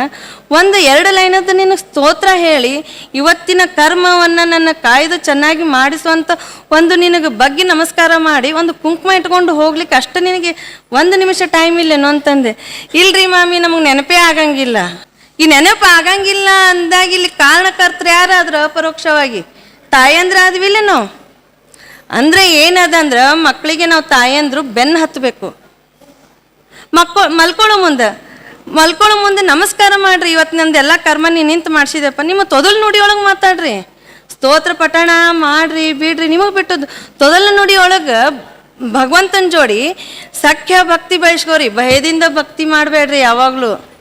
ಒಂದು ಎರಡು ಲೈನದ್ದು ನಿನಗೆ ಸ್ತೋತ್ರ ಹೇಳಿ, ಇವತ್ತಿನ ಕರ್ಮವನ್ನು ನನ್ನ ಕಾಯ್ದು ಚೆನ್ನಾಗಿ ಮಾಡಿಸುವಂಥ ಒಂದು ನಿನಗೆ ಬಗ್ಗೆ ನಮಸ್ಕಾರ ಮಾಡಿ, ಒಂದು ಕುಂಕುಮ ಇಟ್ಕೊಂಡು ಹೋಗ್ಲಿಕ್ಕೆ ಅಷ್ಟು ನಿನಗೆ ಒಂದು ನಿಮಿಷ ಟೈಮ್ ಇಲ್ಲೇನೋ ಅಂತಂದೆ. ಇಲ್ರಿ ಮಾಮಿ, ನಮಗೆ ನೆನಪೇ ಆಗಂಗಿಲ್ಲ. ಈ ನೆನಪು ಆಗಂಗಿಲ್ಲ ಅಂದಾಗ ಇಲ್ಲಿ ಕಾರಣಕರ್ತರು ಯಾರಾದ್ರೂ ಅಪರೋಕ್ಷವಾಗಿ? ತಾಯಂದ್ರ ಆದ್ವಿಲ್ಲ ನಾವು ಅಂದ್ರೆ ಏನದಂದ್ರ ಮಕ್ಕಳಿಗೆ ನಾವು ತಾಯಂದ್ರು ಬೆನ್ನು ಹತ್ತಬೇಕು ಮಕ್ಕಳು ಮಲ್ಕೊಳ್ಳೋ ಮುಂದೆ. ಮಲ್ಕೊಳ್ಳೋ ಮುಂದೆ ನಮಸ್ಕಾರ ಮಾಡ್ರಿ ಇವತ್ತು ನಂದು ಎಲ್ಲ ಕರ್ಮ ನೀ ನಿಂತು ಮಾಡಿಸಿದೆಪ್ಪ ನಿಮ್ಮ ತೊದಲು ನುಡಿ ಒಳಗೆ ಮಾತಾಡ್ರಿ. ಸ್ತೋತ್ರ ಪಠಣ ಮಾಡ್ರಿ, ಬಿಡ್ರಿ, ನಿಮಗೆ ಬಿಟ್ಟದ್ದು. ತೊದಲ್ ನುಡಿ ಒಳಗೆ ಭಗವಂತನ ಜೋಡಿ ಸಖ್ಯ ಭಕ್ತಿ ಬಯಸ್ಕೋರಿ. ಭಯದಿಂದ ಭಕ್ತಿ ಮಾಡಬೇಡ್ರಿ ಯಾವಾಗಲೂ.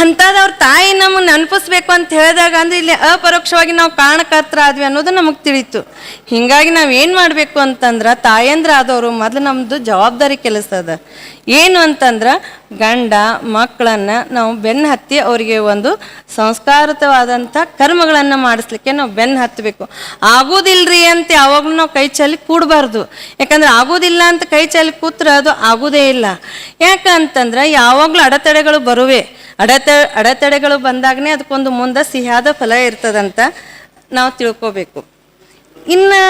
ಅಂಥದ್ದು ಅವ್ರ ತಾಯಿ ನಮ್ಮನ್ನು ನೆನಪಿಸ್ಬೇಕು ಅಂತ ಹೇಳಿದಾಗ ಅಂದ್ರೆ ಇಲ್ಲಿ ಅಪರೋಕ್ಷವಾಗಿ ನಾವು ಕಾರಣಕರ್ತರ ಆದ್ವಿ ಅನ್ನೋದು ನಮಗೆ ತಿಳಿತು. ಹಿಂಗಾಗಿ ನಾವು ಏನು ಮಾಡಬೇಕು ಅಂತಂದ್ರೆ ತಾಯಂದ್ರ ಆದವರು ಮೊದಲು ನಮ್ಮದು ಜವಾಬ್ದಾರಿ ಕೆಲಸ ಅದ. ಏನು ಅಂತಂದ್ರೆ ಗಂಡ ಮಕ್ಕಳನ್ನು ನಾವು ಬೆನ್ನು ಹತ್ತಿ ಅವರಿಗೆ ಒಂದು ಸಂಸ್ಕಾರತವಾದಂಥ ಕರ್ಮಗಳನ್ನು ಮಾಡಿಸ್ಲಿಕ್ಕೆ ನಾವು ಬೆನ್ನು ಹತ್ತಬೇಕು ಆಗೋದಿಲ್ರಿ ಅಂತ ಯಾವಾಗಲೂ ನಾವು ಕೈ ಚಾಲಿ ಕೂಡಬಾರ್ದು. ಯಾಕಂದ್ರೆ ಆಗೋದಿಲ್ಲ ಅಂತ ಕೈ ಚಾಲಿ ಕೂತ್ರೆ ಅದು ಆಗೋದೇ ಇಲ್ಲ. ಯಾಕಂತಂದ್ರೆ ಯಾವಾಗಲೂ ಅಡೆತಡೆಗಳು ಬರುವೆ. ಅಡೆತ, ಅಡೆತಡೆಗಳು ಬಂದಾಗನೇ ಅದಕ್ಕೊಂದು ಮುಂದೆ ಸಿಹಿಯಾದ ಫಲ ಇರ್ತದಂತ ನಾವು ತಿಳ್ಕೊಬೇಕು. ಇನ್ನು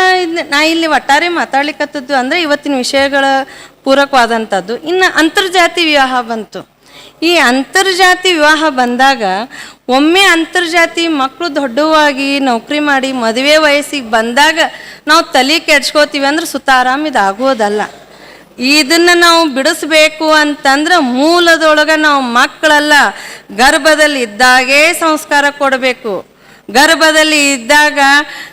ನಾ ಇಲ್ಲಿ ಒಟ್ಟಾರೆ ಮಾತಾಡ್ಲಿಕ್ಕತ್ತದ್ದು ಅಂದರೆ ಇವತ್ತಿನ ವಿಷಯಗಳ ಪೂರಕವಾದಂಥದ್ದು ಇನ್ನು ಅಂತರ್ಜಾತಿ ವಿವಾಹ ಬಂತು. ಈ ಅಂತರ್ಜಾತಿ ವಿವಾಹ ಬಂದಾಗ ಒಮ್ಮೆ ಅಂತರ್ಜಾತಿ ಮಕ್ಕಳು ದೊಡ್ಡವಾಗಿ ನೌಕರಿ ಮಾಡಿ ಮದುವೆ ವಯಸ್ಸಿಗೆ ಬಂದಾಗ ನಾವು ತಲೆ ಕೆಡ್ಸ್ಕೋತೀವಿ ಅಂದ್ರೆ ಸುತಾರಾಮ್ ಇದು ಆಗೋದಲ್ಲ ಇದನ್ನ ನಾವು ಬಿಡಿಸ್ಬೇಕು ಅಂತಂದ್ರೆ ಮೂಲದೊಳಗೆ ನಾವು ಮಕ್ಕಳೆಲ್ಲ, ಗರ್ಭದಲ್ಲಿ ಇದ್ದಾಗೇ ಸಂಸ್ಕಾರ ಕೊಡಬೇಕು. ಗರ್ಭದಲ್ಲಿ ಇದ್ದಾಗ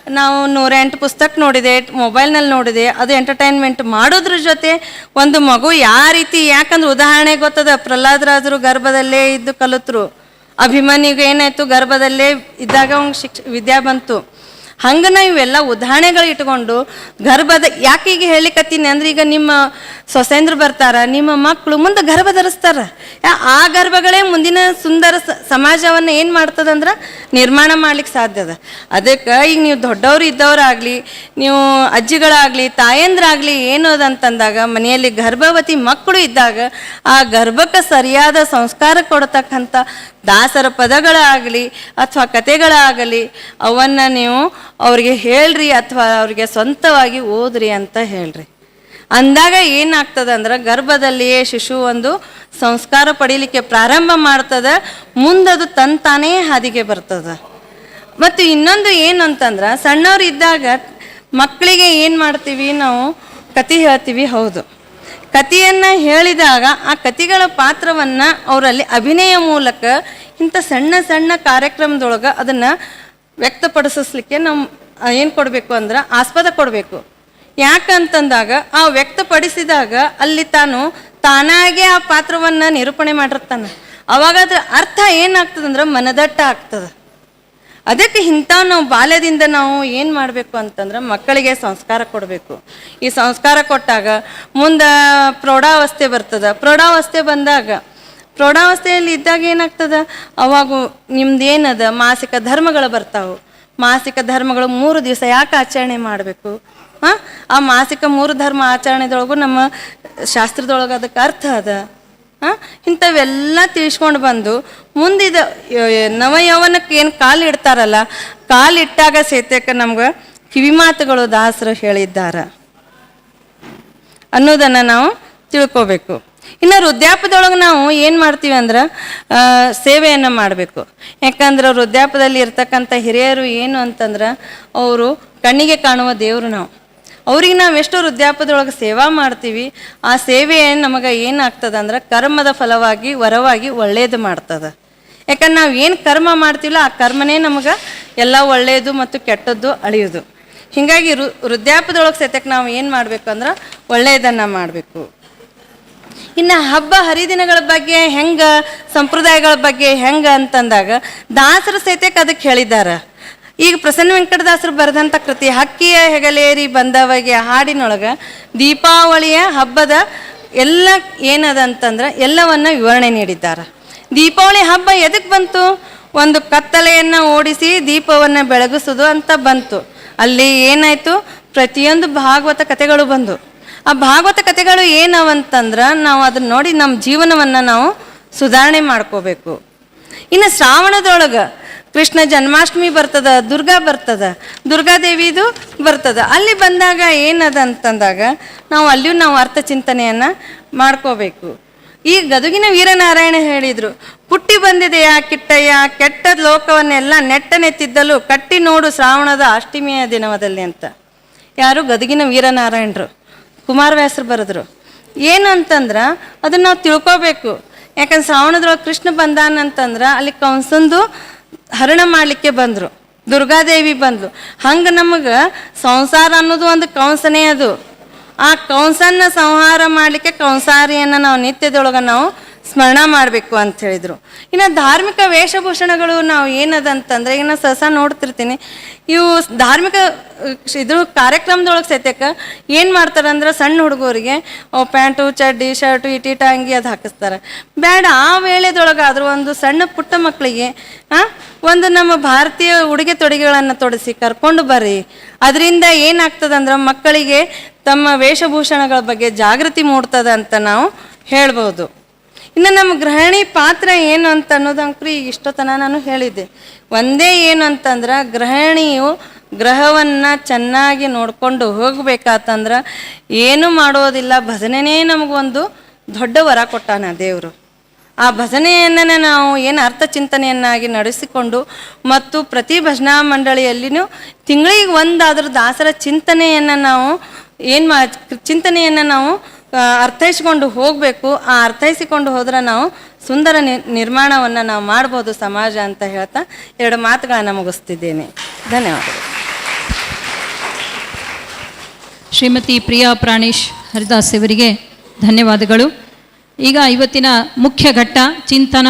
ನಾವು ನೂರೆಂಟು ಪುಸ್ತಕ ನೋಡಿದೆ, ಮೊಬೈಲ್ನಲ್ಲಿ ನೋಡಿದೆ, ಅದು ಎಂಟರ್ಟೈನ್ಮೆಂಟ್ ಮಾಡೋದ್ರ ಜೊತೆ ಒಂದು ಮಗು ಯಾವ ರೀತಿ, ಯಾಕಂದ್ರೆ ಉದಾಹರಣೆ ಗೊತ್ತದ ಪ್ರಹ್ಲಾದರಾಜರು ಗರ್ಭದಲ್ಲೇ ಇದ್ದು ಕಲಿತರು. ಅಭಿಮಾನಿಗೆ ಏನಾಯ್ತು, ಗರ್ಭದಲ್ಲೇ ಇದ್ದಾಗ ಅವ್ನಿಗೆ ಶಿಕ್ಷ, ವಿದ್ಯಾ ಬಂತು. ಹಂಗೆ ಇವೆಲ್ಲ ಉದಾಹರಣೆಗಳು ಇಟ್ಕೊಂಡು ಗರ್ಭದ ಯಾಕೆ ಈಗ ಹೇಳಿಕತ್ತೀನಿ ಅಂದ್ರೆ ಈಗ ನಿಮ್ಮ ಸೊಸೆಂದ್ರು ಬರ್ತಾರ, ನಿಮ್ಮ ಮಕ್ಕಳು ಮುಂದೆ ಗರ್ಭ ಧರಿಸ್ತಾರ. ಆ ಗರ್ಭಗಳೇ ಮುಂದಿನ ಸುಂದರ ಸಮಾಜವನ್ನು ಏನು ಮಾಡ್ತದಂದ್ರೆ ನಿರ್ಮಾಣ ಮಾಡ್ಲಿಕ್ಕೆ ಸಾಧ್ಯ ಅದ. ಅದಕ್ಕೆ ಈಗ ನೀವು ದೊಡ್ಡವರು ಇದ್ದವರಾಗಲಿ, ನೀವು ಅಜ್ಜಿಗಳಾಗಲಿ, ತಾಯಂದ್ರಾಗಲಿ ಏನು ಅದಂತಂದಾಗ ಮನೆಯಲ್ಲಿ ಗರ್ಭವತಿ ಮಕ್ಕಳು ಇದ್ದಾಗ ಆ ಗರ್ಭಕ್ಕೆ ಸರಿಯಾದ ಸಂಸ್ಕಾರ ಕೊಡತಕ್ಕಂಥ ದಾಸರ ಪದಗಳಾಗಲಿ ಅಥವಾ ಕತೆಗಳಾಗಲಿ ಅವನ್ನು ನೀವು ಅವ್ರಿಗೆ ಹೇಳ್ರಿ ಅಥವಾ ಅವ್ರಿಗೆ ಸ್ವಂತವಾಗಿ ಓದ್ರಿ ಅಂತ ಹೇಳ್ರಿ. ಅಂದಾಗ ಏನಾಗ್ತದೆ ಅಂದ್ರೆ ಗರ್ಭದಲ್ಲಿಯೇ ಶಿಶು ಒಂದು ಸಂಸ್ಕಾರ ಪಡೀಲಿಕ್ಕೆ ಪ್ರಾರಂಭ ಮಾಡ್ತದೆ, ಮುಂದದು ತಂತಾನೇ ಹಾದಿಗೆ ಬರ್ತದೆ. ಮತ್ತು ಇನ್ನೊಂದು ಏನು ಅಂತಂದ್ರೆ ಸಣ್ಣವ್ರು ಇದ್ದಾಗ ಮಕ್ಕಳಿಗೆ ಏನು ಮಾಡ್ತೀವಿ ನಾವು ಕತೆ ಹೇಳ್ತೀವಿ ಹೌದು. ಕಥೆಯನ್ನು ಹೇಳಿದಾಗ ಆ ಕಥೆಗಳ ಪಾತ್ರವನ್ನು ಅವರಲ್ಲಿ ಅಭಿನಯ ಮೂಲಕ ಇಂಥ ಸಣ್ಣ ಸಣ್ಣ ಕಾರ್ಯಕ್ರಮದೊಳಗೆ ಅದನ್ನು ವ್ಯಕ್ತಪಡಿಸಲಿಕ್ಕೆ ನಾವು ಏನು ಕೊಡಬೇಕು ಅಂದ್ರೆ ಆಸ್ಪದ ಕೊಡಬೇಕು. ಯಾಕಂತಂದಾಗ ಆ ವ್ಯಕ್ತಪಡಿಸಿದಾಗ ಅಲ್ಲಿ ತಾನು ತಾನಾಗೆ ಆ ಪಾತ್ರವನ್ನು ನಿರೂಪಣೆ ಮಾಡಿರ್ತಾನೆ. ಅವಾಗ ಅದ್ರ ಅರ್ಥ ಏನಾಗ್ತದಂದ್ರೆ ಮನದಟ್ಟ ಆಗ್ತದೆ. ಅದಕ್ಕೆ ಇಂಥ ನಾವು ಬಾಲ್ಯದಿಂದ ನಾವು ಏನು ಮಾಡಬೇಕು ಅಂತಂದ್ರೆ ಮಕ್ಕಳಿಗೆ ಸಂಸ್ಕಾರ ಕೊಡಬೇಕು. ಈ ಸಂಸ್ಕಾರ ಕೊಟ್ಟಾಗ ಮುಂದೆ ಪ್ರೌಢಾವಸ್ಥೆ ಬರ್ತದೆ. ಪ್ರೌಢಾವಸ್ಥೆ ಬಂದಾಗ, ಪ್ರೌಢಾವಸ್ಥೆಯಲ್ಲಿ ಇದ್ದಾಗ ಏನಾಗ್ತದ? ಅವಾಗ ನಿಮ್ದು ಏನದ ಮಾಸಿಕ ಧರ್ಮಗಳು ಬರ್ತಾವೆ. ಮಾಸಿಕ ಧರ್ಮಗಳು ಮೂರು ದಿವಸ ಯಾಕೆ ಆಚರಣೆ ಮಾಡಬೇಕು? ಹಾಂ? ಆ ಮಾಸಿಕ ಮೂರು ಧರ್ಮ ಆಚರಣೆದೊಳಗೂ ನಮ್ಮ ಶಾಸ್ತ್ರದೊಳಗೆ ಅದಕ್ಕೆ ಅರ್ಥ ಅದ. ಹಾಂ? ಇಂಥವೆಲ್ಲ ತಿಳಿಸ್ಕೊಂಡು ಬಂದು ಮುಂದಿದ ನವಯೌವನಕ್ಕೆ ಏನು ಕಾಲು ಇಡ್ತಾರಲ್ಲ, ಕಾಲು ಇಟ್ಟಾಗ ಸೇತಕ್ಕೆ ನಮ್ಗೆ ಕಿವಿಮಾತುಗಳು ದಾಸರು ಹೇಳಿದ್ದಾರೆ. ಅನ್ನೋದನ್ನು ನಾವು ತಿಳ್ಕೋಬೇಕು. ಇನ್ನು ವೃದ್ಧಾಪದೊಳಗೆ ನಾವು ಏನು ಮಾಡ್ತೀವಿ ಅಂದ್ರೆ ಸೇವೆಯನ್ನು ಮಾಡಬೇಕು. ಯಾಕಂದ್ರೆ ವೃದ್ಧಾಪದಲ್ಲಿ ಇರ್ತಕ್ಕಂಥ ಹಿರಿಯರು ಏನು ಅಂತಂದ್ರೆ, ಅವರು ಕಣ್ಣಿಗೆ ಕಾಣುವ ದೇವರು ನಾವು. ಅವ್ರಿಗೆ ನಾವು ಎಷ್ಟು ವೃದ್ಧಾಪದೊಳಗೆ ಸೇವಾ ಮಾಡ್ತೀವಿ, ಆ ಸೇವೆ ನಮಗೆ ಏನಾಗ್ತದೆ ಅಂದ್ರೆ ಕರ್ಮದ ಫಲವಾಗಿ, ವರವಾಗಿ ಒಳ್ಳೆಯದು ಮಾಡ್ತದೆ. ಯಾಕಂದ್ರೆ ನಾವು ಏನು ಕರ್ಮ ಮಾಡ್ತೀವಲ್ಲ, ಆ ಕರ್ಮನೇ ನಮಗೆ ಎಲ್ಲ ಒಳ್ಳೆಯದು ಮತ್ತು ಕೆಟ್ಟದ್ದು ಅಳಿಯೋದು. ಹೀಗಾಗಿ ರು ವೃದ್ಧಾಪದೊಳಗೆ ಸತ್ಯಕ್ಕೆ ನಾವು ಏನು ಮಾಡಬೇಕು ಅಂದ್ರೆ ಒಳ್ಳೆಯದನ್ನು ಮಾಡಬೇಕು. ಇನ್ನು ಹಬ್ಬ ಹರಿದಿನಗಳ ಬಗ್ಗೆ ಹೆಂಗೆ, ಸಂಪ್ರದಾಯಗಳ ಬಗ್ಗೆ ಹೆಂಗೆ ಅಂತಂದಾಗ ದಾಸರ ಸಹಿತಕ್ಕೆ ಅದಕ್ಕೆ ಹೇಳಿದ್ದಾರೆ. ಈಗ ಪ್ರಸನ್ನ ವೆಂಕಟದಾಸರು ಬರೆದಂಥ ಕೃತಿ, ಹಕ್ಕಿಯ ಹೆಗಲೇರಿ ಬಂದವಗೆ ಹಾಡಿನೊಳಗೆ ದೀಪಾವಳಿಯ ಹಬ್ಬದ ಎಲ್ಲ ಏನದ ಅಂತಂದ್ರೆ ಎಲ್ಲವನ್ನ ವಿವರಣೆ ನೀಡಿದ್ದಾರೆ. ದೀಪಾವಳಿ ಹಬ್ಬ ಎದಕ್ಕೆ ಬಂತು? ಒಂದು ಕತ್ತಲೆಯನ್ನು ಓಡಿಸಿ ದೀಪವನ್ನು ಬೆಳಗಿಸೋದು ಅಂತ ಬಂತು. ಅಲ್ಲಿ ಏನಾಯ್ತು? ಪ್ರತಿಯೊಂದು ಭಾಗವತ ಕಥೆಗಳು ಬಂದು. ಆ ಭಾಗವತ ಕಥೆಗಳು ಏನವಂತಂದ್ರೆ ನಾವು ಅದನ್ನ ನೋಡಿ ನಮ್ಮ ಜೀವನವನ್ನು ನಾವು ಸುಧಾರಣೆ ಮಾಡ್ಕೋಬೇಕು. ಇನ್ನು ಶ್ರಾವಣದೊಳಗೆ ಕೃಷ್ಣ ಜನ್ಮಾಷ್ಟಮಿ ಬರ್ತದ, ದುರ್ಗಾ ಬರ್ತದ, ದುರ್ಗಾದೇವಿದು ಬರ್ತದ. ಅಲ್ಲಿ ಬಂದಾಗ ಏನದ ಅಂತಂದಾಗ ನಾವು ಅಲ್ಲಿಯೂ ನಾವು ಅರ್ಥ ಚಿಂತನೆಯನ್ನು ಮಾಡ್ಕೋಬೇಕು. ಈ ಗದುಗಿನ ವೀರನಾರಾಯಣ ಹೇಳಿದರು, ಪುಟ್ಟಿ ಬಂದಿದೆಯಾ ಕಿಟ್ಟಯ್ಯ? ಕೆಟ್ಟ ಲೋಕವನ್ನೆಲ್ಲ ನೆಟ್ಟನೆತ್ತಿದ್ದಲು ಕಟ್ಟಿ ನೋಡು ಶ್ರಾವಣದ ಅಷ್ಟಮಿಯ ದಿನವದಲ್ಲಿ ಅಂತ. ಯಾರು? ಗದುಗಿನ ವೀರನಾರಾಯಣರು. ಕುಮಾರವ್ಯಾಸರು ಬರೆದ್ರು, ಏನು ಅಂತಂದ್ರೆ ಅದನ್ನ ನಾವು ತಿಳ್ಕೋಬೇಕು. ಯಾಕಂದ್ರೆ ಶ್ರಾವಣದೊಳಗೆ ಕೃಷ್ಣ ಬಂದಾನಂತಂದ್ರೆ ಅಲ್ಲಿ ಕಂಸಂದು ಹರಣ ಮಾಡಲಿಕ್ಕೆ ಬಂದರು. ದುರ್ಗಾದೇವಿ ಬಂದ್ಲು. ಹಂಗೆ ನಮಗೆ ಸಂಸಾರ ಅನ್ನೋದು ಒಂದು ಕಂಸನೇ ಅದು. ಆ ಕಂಸನ್ನ ಸಂಹಾರ ಮಾಡಲಿಕ್ಕೆ ಕಂಸಾರಿಯನ್ನು ನಾವು ನಿತ್ಯದೊಳಗೆ ನಾವು ಸ್ಮರಣ ಮಾಡಬೇಕು ಅಂತ ಹೇಳಿದರು. ಇನ್ನು ಧಾರ್ಮಿಕ ವೇಷಭೂಷಣಗಳು ನಾವು ಏನದಂತಂದ್ರೆ ಈಗ ಸಹಸ ನೋಡ್ತಿರ್ತೀನಿ. ಇವು ಧಾರ್ಮಿಕ, ಇದು ಕಾರ್ಯಕ್ರಮದೊಳಗೆ ಸತ್ಯಕ್ಕೆ ಏನು ಮಾಡ್ತಾರೆ ಅಂದ್ರೆ ಸಣ್ಣ ಹುಡುಗರಿಗೆ ಪ್ಯಾಂಟು, ಚಡ್ಡಿ, ಶರ್ಟು, ಇಟಿ ಅಂಗಿ ಅದು ಹಾಕಿಸ್ತಾರೆ. ಬೇಡ ಆ ವೇಳೆದೊಳಗಾದರೂ ಒಂದು ಸಣ್ಣ ಪುಟ್ಟ ಮಕ್ಕಳಿಗೆ ಒಂದು ನಮ್ಮ ಭಾರತೀಯ ಉಡುಗೆ ತೊಡುಗೆಗಳನ್ನು ತೊಡಿಸಿ ಕರ್ಕೊಂಡು ಬರ್ರಿ. ಅದರಿಂದ ಏನಾಗ್ತದಂದ್ರೆ ಮಕ್ಕಳಿಗೆ ತಮ್ಮ ವೇಷಭೂಷಣಗಳ ಬಗ್ಗೆ ಜಾಗೃತಿ ಮೂಡ್ತದೆ ಅಂತ ನಾವು ಹೇಳ್ಬೋದು. ಇನ್ನು ನಮ್ಮ ಗೃಹಿಣಿ ಪಾತ್ರ ಏನು ಅಂತ ಅನ್ನೋದಂಕ್ರಿ ಈಗ ಇಷ್ಟೊತ್ತನ ನಾನು ಹೇಳಿದ್ದೆ. ಒಂದೇ ಏನು ಅಂತಂದ್ರೆ ಗೃಹಿಣಿಯು ಗ್ರಹವನ್ನು ಚೆನ್ನಾಗಿ ನೋಡ್ಕೊಂಡು ಹೋಗ್ಬೇಕಾತಂದ್ರೆ ಏನು ಮಾಡೋದಿಲ್ಲ. ಭಜನೆನೇ ನಮಗೊಂದು ದೊಡ್ಡ ವರ ಕೊಟ್ಟಾನ ದೇವರು. ಆ ಭಜನೆಯನ್ನೇ ನಾವು ಏನು ಅರ್ಥ ಚಿಂತನೆಯನ್ನಾಗಿ ನಡೆಸಿಕೊಂಡು ಮತ್ತು ಪ್ರತಿ ಭಜನಾ ಮಂಡಳಿಯಲ್ಲಿನೂ ತಿಂಗಳಿಗೆ ಒಂದಾದರೂ ದಾಸರ ಚಿಂತನೆಯನ್ನು ನಾವು ಏನು ಮಾ ಚಿಂತನೆಯನ್ನು ನಾವು ಅರ್ಥೈಸ್ಕೊಂಡು ಹೋಗಬೇಕು. ಆ ಅರ್ಥೈಸಿಕೊಂಡು ಹೋದ್ರೆ ನಾವು ಸುಂದರ ನಿರ್ಮಾಣವನ್ನ ನಾವು ಮಾಡ್ಬೋದು ಸಮಾಜ ಅಂತ ಹೇಳ್ತಾ ಎರಡು ಮಾತುಗಳನ್ನು ಮುಗಿಸ್ತಿದ್ದೇನೆ. ಧನ್ಯವಾದಗಳು. ಶ್ರೀಮತಿ ಪ್ರಿಯಾ ಪ್ರಾಣೇಶ್ ಹರಿದಾಸ್ ಇವರಿಗೆ ಧನ್ಯವಾದಗಳು. ಈಗ ಇವತ್ತಿನ ಮುಖ್ಯ ಘಟ್ಟ ಚಿಂತನ